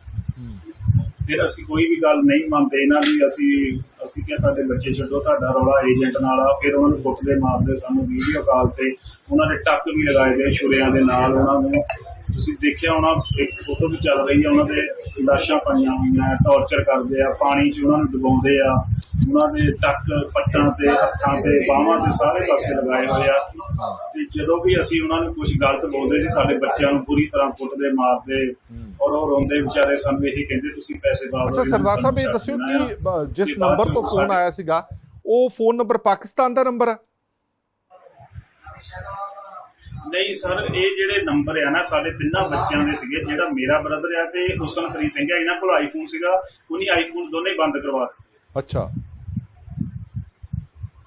ਫਿਰ ਅਸੀਂ ਕੋਈ ਵੀ ਗੱਲ ਨਹੀਂ ਮੰਨਦੇ, ਇਹਨਾਂ ਦੀ ਅਸੀਂ ਅਸੀਂ ਕਿਹਾ ਸਾਡੇ ਬੱਚੇ ਛੱਡੋ, ਤੁਹਾਡਾ ਰੌਲਾ ਏਜੰਟ ਨਾਲ ਆ, ਫਿਰ ਉਹਨਾਂ ਨੂੰ ਕੁੱਟਦੇ ਮਾਰਦੇ, ਸਾਨੂੰ ਵੀਡੀਓ ਕਾਲ ਤੇ ਉਹਨਾਂ ਦੇ ਟੱਕ ਵੀ ਲਗਾਏ ਗਏ ਛੁਰਿਆਂ ਦੇ ਨਾਲ, ਉਹਨਾਂ ਨੂੰ ਤੁਸੀਂ ਦੇਖਿਆ ਹੋਣਾ, ਇੱਕ ਫੋਟੋ ਵੀ ਚੱਲ ਰਹੀ ਹੈ ਉਹਨਾਂ ਦੇ ਲਾਸ਼ਾਂ ਪਈਆਂ ਹੋਈਆਂ ਟੌਰਚਰ ਕਰਦੇ ਆ, ਪਾਣੀ 'ਚ ਉਹਨਾਂ ਨੂੰ ਡੁਬਾਉਂਦੇ ਆ। ਉਹਨਾਂ ਦੇ ਟੱਕ ਪੱਟਾਂ ਤੇ ਹੱਥਾਂ ਤੇ ਬਾਹਾਂ ਤੇ ਸਾਰੇ ਪਾਸੇ ਲਗਾਏ ਹੋਏ ਆ। ਤੇ ਜਦੋਂ ਵੀ ਅਸੀਂ ਉਹਨਾਂ ਨੂੰ ਕੁਝ ਗਲਤ ਬੋਲਦੇ ਸੀ ਸਾਡੇ ਬੱਚਿਆਂ ਨੂੰ ਪੂਰੀ ਤਰ੍ਹਾਂ ਕੁੱਟਦੇ ਮਾਰਦੇ ਔਰ ਉਹ ਰੋਂਦੇ ਵਿਚਾਰੇ ਸਾਨੂੰ ਇਹੀ ਕਹਿੰਦੇ ਤੁਸੀਂ ਪੈਸੇ ਵਾਪਸ ਅੱਛਾ ਸਰਦਾਰ ਸਾਹਿਬ ਇਹ ਦੱਸਿਓ ਕਿ ਜਿਸ ਨੰਬਰ ਤੋਂ ਫੋਨ ਆਇਆ ਸੀਗਾ ਉਹ ਫੋਨ ਨੰਬਰ ਪਾਕਿਸਤਾਨ ਦਾ ਨੰਬਰ ਹੈ ਨਹੀਂ ਸਰ ਇਹ ਜਿਹੜੇ ਨੰਬਰ ਆ ਨਾ ਸਾਡੇ ਤਿੰਨਾਂ ਬੱਚਿਆਂ ਦੇ ਸੀਗੇ ਜਿਹੜਾ ਮੇਰਾ ਬ੍ਰਦਰ ਆ ਤੇ ਹੁਸਨਪ੍ਰੀਤ ਸਿੰਘ ਆ ਇਹਨਾਂ ਕੋਲ ਆਈਫੋਨ ਸੀਗਾ ਉਹਨੇ ਆਈਫੋਨ ਦੋਨੇ ਬੰਦ ਕਰਵਾ ਦਿੱਤੇ। ਅੱਛਾ।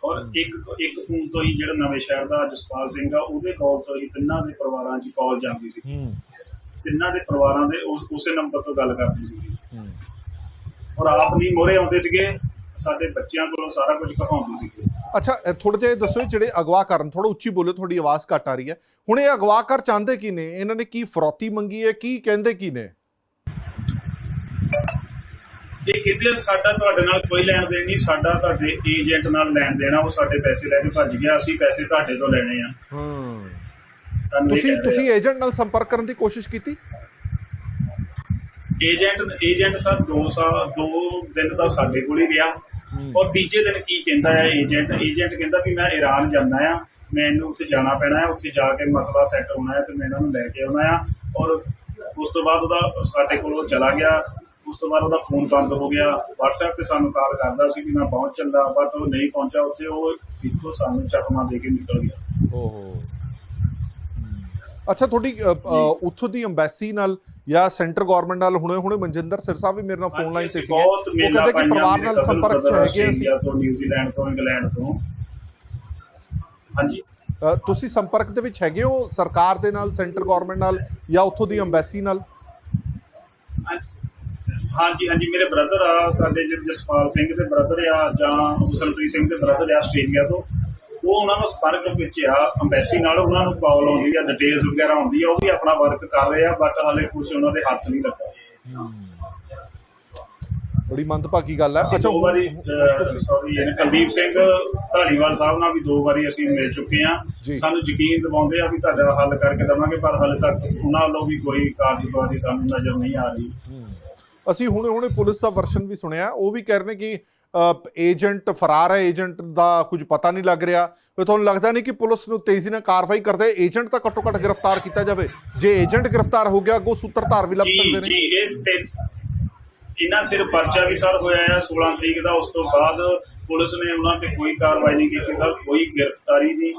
ਔਰ ਇੱਕ ਇੱਕ ਫੋਨ ਤੋਂ ਹੀ ਜਿਹੜਾ ਨਵੇਂ ਸ਼ਹਿਰ ਦਾ ਜਸਪਾਲ ਸਿੰਘ ਆ ਉਹਦੇ ਕਾਲ ਤੋਂ ਹੀ ਤਿੰਨਾਂ ਦੇ ਪਰਿਵਾਰਾਂ 'ਚ ਕਾਲ ਜਾਂਦੀ ਸੀ। ਤਿੰਨਾਂ ਦੇ ਪਰਿਵਾਰਾਂ ਦੇ ਉਸ ਉਸੇ ਨੰਬਰ ਤੋਂ ਗੱਲ ਕਰਦੀ ਸੀ। ਔਰ ਆਪ ਨਹੀਂ ਮੋਰੇ ਆਉਂਦੇ ਸੀਗੇ ਸਾਡੇ ਬੱਚਿਆਂ ਕੋਲੋਂ ਸਾਰਾ ਕੁਝ ਕਹਾਉਂਦੇ ਸੀਗੇ ਅੱਛਾ ਥੋੜਾ ਜਿਹਾ ਦੱਸੋ ਜਿਹੜੇ ਅਗਵਾ ਕਰਨ ਥੋੜਾ ਉੱਚੀ ਬੋਲੋ ਤੁਹਾਡੀ ਆਵਾਜ਼ ਘੱਟ ਆ ਰਹੀ ਹੈ। ਹੁਣ ਇਹ ਅਗਵਾ ਕਰ ਚਾਹੁੰਦੇ ਕੀ ਨੇ? ਇਹਨਾਂ ਨੇ ਕੀ ਫਰੌਤੀ ਮੰਗੀ ਹੈ? ਕੀ ਕਹਿੰਦੇ ਕੀ ਨੇ? ਇਹ ਕਹਿੰਦੇ ਆ, ਸਾਡਾ ਤੁਹਾਡੇ ਨਾਲ ਕੋਈ ਲੈਣ ਦੇਣ ਨਹੀਂ ਸਾਡਾ ਤੁਹਾਡੇ ਏਜੰਟ ਨਾਲ ਲੈਣ ਦੇਣਾ ਉਹ ਸਾਡੇ ਪੈਸੇ ਲੈ ਕੇ ਭੱਜ ਗਿਆ ਅਸੀਂ ਪੈਸੇ ਤੁਹਾਡੇ ਤੋਂ ਲੈਣੇ ਆ। ਹੂੰ। ਤੁਸੀਂ। ਤੁਸੀਂ ਏਜੰਟ ਨਾਲ ਸੰਪਰਕ ਕਰਨ ਦੀ ਕੋਸ਼ਿਸ਼ ਕੀਤੀ? ਏਜੰਟ ਏਜੰਟ ਸਰ 2 ਸਾਲ 2 ਦਿਨ ਦਾ ਸਾਡੇ ਕੋਲ ਹੀ ਰਿਹਾ। ਔਰ ਤੀਜੇ ਦਿਨ ਕੀ ਕਹਿੰਦਾ ਹੈ ਏਜੰਟ? ਏਜੰਟ ਕਹਿੰਦਾ ਵੀ ਮੈਂ ਈਰਾਨ ਜਾਣਾ ਆ ਮੈਨੂੰ ਉੱਥੇ ਜਾਣਾ ਪੈਣਾ ਹੈ ਉੱਥੇ ਜਾ ਕੇ ਮਸਲਾ ਸੈੱਟ ਹੋਣਾ ਹੈ ਤੇ ਮੈਂ ਇਹਨਾਂ ਨੂੰ ਲੈ ਕੇ ਆਉਣਾ ਆ। ਔਰ ਉਸ ਤੋਂ ਬਾਅਦ ਉਹਦਾ ਸਾਡੇ ਕੋਲ ਉਹ ਚਲਾ ਗਿਆ ਉਸ ਤੋਂ ਬਾਅਦ ਉਹਦਾ ਫੋਨ ਬੰਦ ਹੋ ਗਿਆ। WhatsApp ਤੇ ਸਾਨੂੰ ਕਾਲ ਕਰਦਾ ਸੀ ਵੀ ਮੈਂ ਪਹੁੰਚ ਚੱਲਾ ਬਟ ਉਹ ਨਹੀਂ ਪਹੁੰਚਾ ਉੱਥੇ ਉਹ ਇੱਥੋਂ ਸਾਨੂੰ ਚਕਮਾ ਦੇ ਕੇ ਨਿਕਲ ਗਿਆ। ਓਹੋ। ਅੱਛਾ ਤੁਹਾਡੀ ਉੱਥੋਂ ਦੀ ਅੰਬੈਸੀ ਨਾਲ ਜਾਂ ਸੈਂਟਰ ਗਵਰਨਮੈਂਟ ਨਾਲ ਹੁਣੇ ਹੁਣੇ ਮਨਜਿੰਦਰ ਸਿਰਸਾ ਵੀ ਮੇਰੇ ਨਾਲ ਫੋਨ ਲਾਈਨ ਤੇ ਸੀਗੇ। ਉਹ ਕਹਿੰਦੇ ਕਿ ਪਰਿਵਾਰ ਨਾਲ ਸੰਪਰਕ 'ਚ ਹੈਗੇ ਅਸੀਂ। ਤੋਂ ਨਿਊਜ਼ੀਲੈਂਡ ਤੋਂ ਇੰਗਲੈਂਡ ਤੋਂ। ਹਾਂਜੀ। ਤੁਸੀਂ ਸੰਪਰਕ ਦੇ ਵਿੱਚ ਹੈਗੇ ਹੋ ਸਰਕਾਰ ਦੇ ਨਾਲ ਸੈਂਟਰ ਗਵਰਨਮੈਂਟ ਨਾਲ ਜਾਂ ਉੱਥੋਂ ਦੀ ਅੰਬੈਸੀ ਨਾਲ? ਹਾਂਜੀ ਹਾਂਜੀ ਮੇਰੇ ਬ੍ਰਦਰ ਆ ਸਾਡੇ ਜਿਹੜੇ ਜਸਪਾਲ ਸਿੰਘ ਦੇ ਬ੍ਰਦਰ ਆ ਜਾਂ ਹੁਸਨਪ੍ਰੀਤ ਸਿੰਘ ਦੇ ਬ੍ਰਦਰ ਆ ਆਸਟ੍ਰੇਲੀਆ ਤੋਂ ਉਹ ਉਹਨਾਂ ਨੂੰ ਸੰਪਰਕ ਵਿੱਚ ਆ ਅੰਬੈਸੀ ਨਾਲ ਉਹਨਾਂ ਨੂੰ ਕਾਲ ਆਉਂਦੀ ਆ ਡਿਟੇਲਸ ਵਗੈਰਾ ਆਉਂਦੀ ਆ ਉਹ ਵੀ ਆਪਣਾ ਵਰਕ ਕਰ ਰਹੇ ਆ ਬਟ ਹਾਲੇ ਕੁਝ ਉਹਨਾਂ ਦੇ ਹੱਥ ਨਹੀਂ ਲੱਗਾ। ਬੜੀ ਮੰਦਭਾਗੀ ਗੱਲ ਹੈ ਅੱਛਾ ਵਾਰੀ ਸੌਰੀ ਕੁਲਦੀਪ ਸਿੰਘ ਢਾਲੀਵਾਲ ਸਾਹਿਬ ਨਾਲ ਵੀ ਦੋ ਵਾਰੀ ਅਸੀਂ ਮਿਲ ਚੁੱਕੇ ਆ। ਸਾਨੂੰ ਯਕੀਨ ਦਿਵਾਉਂਦੇ ਆ ਵੀ ਤੁਹਾਡਾ ਹੱਲ ਕਰਕੇ ਦੇਵਾਂਗੇ ਪਰ ਹਾਲੇ ਤੱਕ ਉਹਨਾਂ ਵੱਲੋਂ ਵੀ ਕੋਈ ਕਾਰਜਕਾਰੀ ਸਾਨੂੰ ਨਜ਼ਰ ਨਹੀਂ ਆ ਰਹੀ। ਅਸੀਂ ਹੁਣੇ ਹੁਣੇ ਪੁਲਿਸ ਦਾ ਵਰਸ਼ਨ ਵੀ ਸੁਣਿਆ। ਉਹ ਵੀ ਕਹਿ ਰਹੇ ਨੇ ਕਿ ਏਜੰਟ ਫਰਾਰ ਹੈ ਏਜੰਟ ਦਾ ਕੁਝ ਪਤਾ ਨਹੀਂ ਲੱਗ ਰਿਹਾ। ਤੇ ਤੁਹਾਨੂੰ ਲੱਗਦਾ ਨਹੀਂ ਕਿ ਪੁਲਿਸ ਨੂੰ ਤੇਜ਼ੀ ਨਾਲ ਕਾਰਵਾਈ ਕਰਦੇ ਏਜੰਟ ਤਾਂ ਘੱਟੋ ਘੱਟ ਗ੍ਰਿਫਤਾਰ ਕੀਤਾ ਜਾਵੇ? ਜੇ ਏਜੰਟ ਗ੍ਰਿਫਤਾਰ ਹੋ ਗਿਆ ਅੱਗੋਂ ਸੂਤਰਧਾਰ ਵੀ ਲੱਭ ਜੀ ਸਕਦੇ ਜੀ ਨੇ ਇਹ ਤੇ ਇਹਨਾਂ ਸਿਰ ਪਰਚਾ ਵੀ ਸਰ ਹੋਇਆ ਹੈ 16 ਤਰੀਕ ਦਾ। ਉਸ ਤੋਂ ਬਾਅਦ ਪੁਲਿਸ ਨੇ ਉਹਨਾਂ ਤੇ ਕੋਈ ਕਾਰਵਾਈ ਨਹੀਂ ਕੀਤੀ ਸਰ ਕੋਈ ਗ੍ਰਿਫਤਾਰੀ ਨਹੀਂ।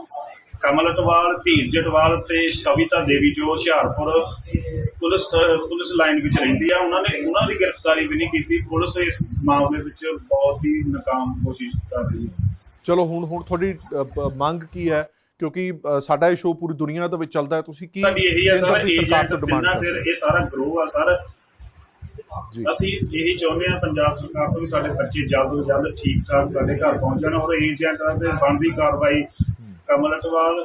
ਕਮਲ ਅਟਵਾਲ ਧੀਰਜ ਅਟਵਾਲ ਤੇ ਸ਼ਵਿਤਾ ਦੇਵੀ ਜੋ ਹੁਸ਼ਿਆਰਪੁਰ ਪੁਲਿਸ ਪੁਲਿਸ ਲਾਈਨ ਵਿੱਚ ਰਹਿੰਦੀ ਆ ਉਹਨਾਂ ਨੇ ਉਹਨਾਂ ਦੀ ਗ੍ਰਿਫਤਾਰੀ ਵੀ ਨਹੀਂ ਕੀਤੀ। ਪੁਲਿਸ ਇਸ ਮਾਮਲੇ ਵਿੱਚ ਬਹੁਤ ਹੀ ਨਾਕਾਮ ਕੋਸ਼ਿਸ਼ ਕਰ ਰਹੀ ਹੈ। ਚਲੋ ਹੁਣ ਹੁਣ ਤੁਹਾਡੀ ਮੰਗ ਕੀ ਹੈ? ਕਿਉਂਕਿ ਸਾਡਾ ਇਹ ਸ਼ੋਅ ਪੂਰੀ ਦੁਨੀਆ ਦੇ ਵਿੱਚ ਚੱਲਦਾ ਹੈ। ਤੁਸੀਂ ਕੀ ਸਾਡੀ ਇਹੀ ਹੈ ਸਰ ਸਰਕਾਰ ਤੋਂ ਡਿਮਾਂਡ ਇਹ ਸਾਰਾ ਗਰੋਹ ਆ ਸਰ ਜੀ। ਅਸੀਂ ਇਹੀ ਚਾਹੁੰਦੇ ਹਾਂ ਪੰਜਾਬ ਸਰਕਾਰ ਤੋਂ ਵੀ ਸਾਡੇ ਬੱਚੇ ਜਲਦ ਤੋਂ ਜਲਦ ਠੀਕ ਠਾਕ ਸਾਡੇ ਘਰ ਪਹੁੰਚ ਜਾਣ ਔਰ ਏਜੰਟਾਂ ਤੇ ਬਣਦੀ ਕਾਰਵਾਈ ਕਮਲ ਅਟਵਾਲ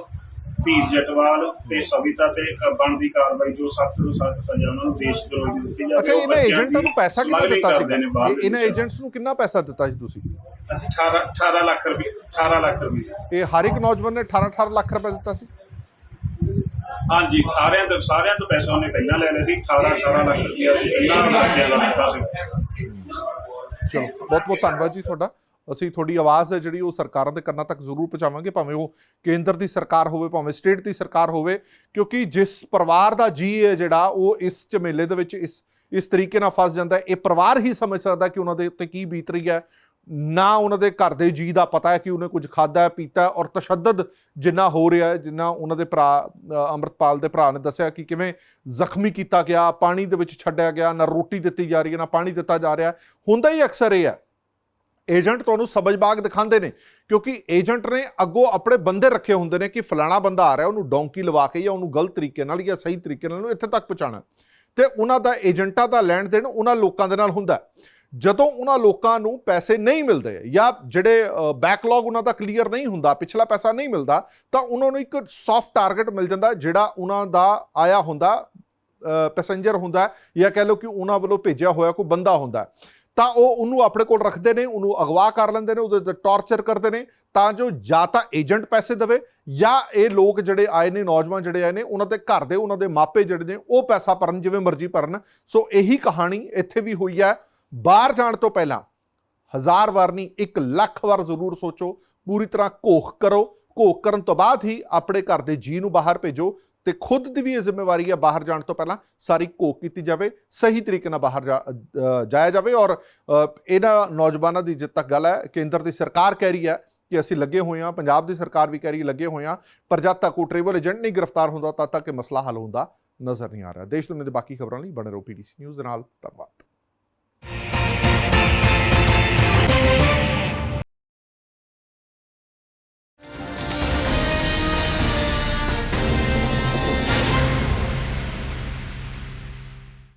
ਧੀਰ ਜਟਵਾਲ ਤੇ ਸਵਿਤਾ ਤੇ ਬਣਦੀ ਕਾਰਵਾਈ ਜੋ ਸਖਤ ਤੋਂ ਸਖਤ ਸਜ਼ਾ ਉਹਨਾਂ ਨੂੰ ਦੇਸ਼ ਦਰੋਹ ਦੀ ਦਿੱਤੀ ਜਾਵੇ ਅੱਛਾ ਇਹਨਾਂ ਏਜੰਟਾਂ ਨੂੰ ਪੈਸਾ ਕਿੰਨਾ ਦਿੱਤਾ ਸੀ? ਇਹਨਾਂ। ਏਜੰਟਸ ਨੂੰ ਕਿੰਨਾ ਪੈਸਾ ਦਿੱਤਾ ਸੀ ਤੁਸੀਂ? ਅਸੀਂ 18 18 ਲੱਖ ਰੁਪਏ 18 ਲੱਖ ਰੁਪਏ। ਇਹ ਹਰ ਇੱਕ ਨੌਜਵਾਨ ਨੇ 18 18 ਲੱਖ ਰੁਪਏ ਦਿੱਤਾ ਸੀ? ਹਾਂਜੀ ਸਾਰਿਆਂ ਤੋਂ ਸਾਰਿਆਂ ਤੋਂ ਪੈਸਾ ਉਹਨੇ ਪਹਿਲਾਂ ਲੈ ਲਿਆ ਸੀ 18 18 ਲੱਖ ਰੁਪਏ ਅਸੀਂ ਪਹਿਲਾਂ ਬੱਚਿਆਂ ਦਾ ਦਿੱਤਾ ਸੀ। ਚਲੋ ਬਹੁਤ ਬਹੁਤ ਧੰਨਵਾਦ ਜੀ ਤੁਹਾਡਾ। ਅਸੀਂ ਤੁਹਾਡੀ ਆਵਾਜ਼ ਹੈ ਜਿਹੜੀ ਉਹ ਸਰਕਾਰਾਂ ਦੇ ਕੰਨਾਂ ਤੱਕ ਜ਼ਰੂਰ ਪਹੁੰਚਾਵਾਂਗੇ ਭਾਵੇਂ ਉਹ ਕੇਂਦਰ ਦੀ ਸਰਕਾਰ ਹੋਵੇ ਭਾਵੇਂ ਸਟੇਟ ਦੀ ਸਰਕਾਰ ਹੋਵੇ ਕਿਉਂਕਿ ਜਿਸ ਪਰਿਵਾਰ ਦਾ ਜੀ ਹੈ ਜਿਹੜਾ ਉਹ ਇਸ ਝਮੇਲੇ ਦੇ ਵਿੱਚ ਇਸ ਇਸ ਤਰੀਕੇ ਨਾਲ ਫਸ ਜਾਂਦਾ ਇਹ ਪਰਿਵਾਰ ਹੀ ਸਮਝ ਸਕਦਾ ਕਿ ਉਹਨਾਂ ਦੇ ਉੱਤੇ ਕੀ ਬੀਤ ਰਹੀ ਹੈ। ਨਾ ਉਹਨਾਂ ਦੇ ਘਰ ਦੇ ਜੀ ਦਾ ਪਤਾ ਹੈ ਕਿ ਉਹਨੇ ਕੁਝ ਖਾਦਾ ਹੈ ਪੀਤਾ ਔਰ ਤਸ਼ੱਦਦ ਜਿੰਨਾ ਹੋ ਰਿਹਾ ਹੈ ਜਿੰਨਾ ਉਹਨਾਂ ਦੇ ਭਰਾ ਅ, ਅੰਮ੍ਰਿਤਪਾਲ ਦੇ ਭਰਾ ਨੇ ਦੱਸਿਆ ਕਿ ਕਿਵੇਂ ਜ਼ਖਮੀ ਕੀਤਾ ਗਿਆ ਪਾਣੀ ਦੇ ਵਿੱਚ ਛੱਡਿਆ ਗਿਆ ਨਾ ਰੋਟੀ ਦਿੱਤੀ ਜਾ ਰਹੀ ਹੈ ਨਾ ਪਾਣੀ ਦਿੱਤਾ ਜਾ ਰਿਹਾ ਹੁੰਦਾ ਹੀ ਅਕਸਰ ਇਹ ਹੈ ਏਜੰਟ ਤੁਹਾਨੂੰ ਸਬਜਬਾਗ ਦਿਖਾਉਂਦੇ ਨੇ, ਕਿਉਂਕਿ ਏਜੰਟ ਨੇ ਅੱਗੋਂ ਆਪਣੇ ਬੰਦੇ ਰੱਖੇ ਹੁੰਦੇ ਨੇ ਕਿ ਫਲਾਣਾ ਬੰਦਾ ਆ ਰਿਹਾ, ਉਹਨੂੰ ਡੌਂਕੀ ਲਵਾ ਕੇ ਜਾਂ ਉਹਨੂੰ ਗਲਤ ਤਰੀਕੇ ਨਾਲ ਜਾਂ ਸਹੀ ਤਰੀਕੇ ਨਾਲ ਉਹਨੂੰ ਇੱਥੇ ਤੱਕ ਪਹੁੰਚਾਉਣਾ। ਤੇ ਉਹਨਾਂ ਦਾ ਏਜੰਟਾਂ ਦਾ ਲੈਣ ਦੇਣ ਉਹਨਾਂ ਲੋਕਾਂ ਦੇ ਨਾਲ ਹੁੰਦਾ। ਜਦੋਂ ਉਹਨਾਂ ਲੋਕਾਂ ਨੂੰ ਪੈਸੇ ਨਹੀਂ ਮਿਲਦੇ ਜਾਂ ਜਿਹੜੇ ਬੈਕਲੌਗ ਉਹਨਾਂ ਦਾ ਕਲੀਅਰ ਨਹੀਂ ਹੁੰਦਾ, ਪਿਛਲਾ ਪੈਸਾ ਨਹੀਂ ਮਿਲਦਾ, ਤਾਂ ਉਹਨਾਂ ਨੂੰ ਇੱਕ ਸੌਫਟ ਟਾਰਗੇਟ ਮਿਲ ਜਾਂਦਾ ਜਿਹੜਾ ਉਹਨਾਂ ਦਾ ਆਇਆ ਹੁੰਦਾ ਪੈਸੇਂਜਰ ਹੁੰਦਾ ਜਾਂ ਕਹਿ ਲਓ ਕਿ ਉਹਨਾਂ ਵੱਲੋਂ ਭੇਜਿਆ ਹੋਇਆ ਕੋਈ ਬੰਦਾ ਹੁੰਦਾ। ਤਾਂ ਉਹ ਉਹਨੂੰ ਆਪਣੇ ਕੋਲ ਰੱਖਦੇ ਨੇ, ਉਹਨੂੰ ਅਗਵਾ ਕਰ ਲੈਂਦੇ ਨੇ, ਉਹਦੇ ਤੇ ਟਾਰਚਰ ਕਰਦੇ ਨੇ, ਤਾਂ ਜੋ ਜਾਂ ਤਾਂ ਏਜੰਟ ਪੈਸੇ ਦੇਵੇ ਜਾਂ ਇਹ ਲੋਕ ਜਿਹੜੇ ਆਏ ਨੇ, ਨੌਜਵਾਨ ਜਿਹੜੇ ਆਏ ਨੇ, ਉਹਨਾਂ ਦੇ ਘਰ ਦੇ, ਉਹਨਾਂ ਦੇ ਮਾਪੇ ਜਿਹੜੇ ਨੇ, ਉਹ ਪੈਸਾ ਭਰਨ, ਜਿਵੇਂ ਮਰਜ਼ੀ ਭਰਨ। ਸੋ ਇਹੀ ਕਹਾਣੀ ਇੱਥੇ ਵੀ ਹੋਈ ਹੈ। ਬਾਹਰ ਜਾਣ ਤੋਂ ਪਹਿਲਾਂ ਹਜ਼ਾਰ ਵਾਰ ਨਹੀਂ 1 ਲੱਖ ਵਾਰ ਜ਼ਰੂਰ ਸੋਚੋ। ਪੂਰੀ ਤਰ੍ਹਾਂ ਘੋਖ ਕਰੋ। ਘੋਖ ਕਰਨ ਤੋਂ ਬਾਅਦ ਹੀ ਆਪਣੇ ਘਰ ਦੇ ਜੀ ਨੂੰ ਬਾਹਰ ਭੇਜੋ। ਤੇ ਖੁਦ ਦੀ ਵੀ ਇਹ ਜ਼ਿੰਮੇਵਾਰੀ ਹੈ ਬਾਹਰ ਜਾਣ ਤੋਂ ਪਹਿਲਾਂ ਸਾਰੀ ਘੋਖ ਕੀਤੀ ਜਾਵੇ, ਸਹੀ ਤਰੀਕੇ ਨਾਲ ਬਾਹਰ ਜਾ- ਜਾਇਆ ਜਾਵੇ ਔਰ ਇਹਨਾਂ ਨੌਜਵਾਨਾਂ ਦੀ ਜਿੱਤ ਤੱਕ ਗੱਲ ਹੈ, ਕੇਂਦਰ ਦੀ ਸਰਕਾਰ ਕਹਿ ਰਹੀ ਹੈ ਕਿ ਅਸੀਂ ਲੱਗੇ ਹੋਏ ਹਾਂ, ਪੰਜਾਬ ਦੀ ਸਰਕਾਰ ਵੀ ਕਹਿ ਰਹੀ ਹੈ ਲੱਗੇ ਹੋਏ ਹਾਂ, ਪਰ ਜਦ ਤੱਕ ਉਹ ਟਰੈਵਲ ਏਜੰਟ ਨਹੀਂ ਗ੍ਰਿਫਤਾਰ ਹੁੰਦਾ, ਤਦ ਤੱਕ ਇਹ ਮਸਲਾ ਹੱਲ ਹੁੰਦਾ ਨਜ਼ਰ ਨਹੀਂ ਆ ਰਿਹਾ। ਦੇਸ਼ ਦੁਨੀਆ ਦੇ ਬਾਕੀ ਖਬਰਾਂ ਲਈ ਬਣੇ ਰਹੋ ਪੀਡੀਸੀ ਨਿਊਜ਼ ਦੇ ਨਾਲ, ਧੰਨਵਾਦ।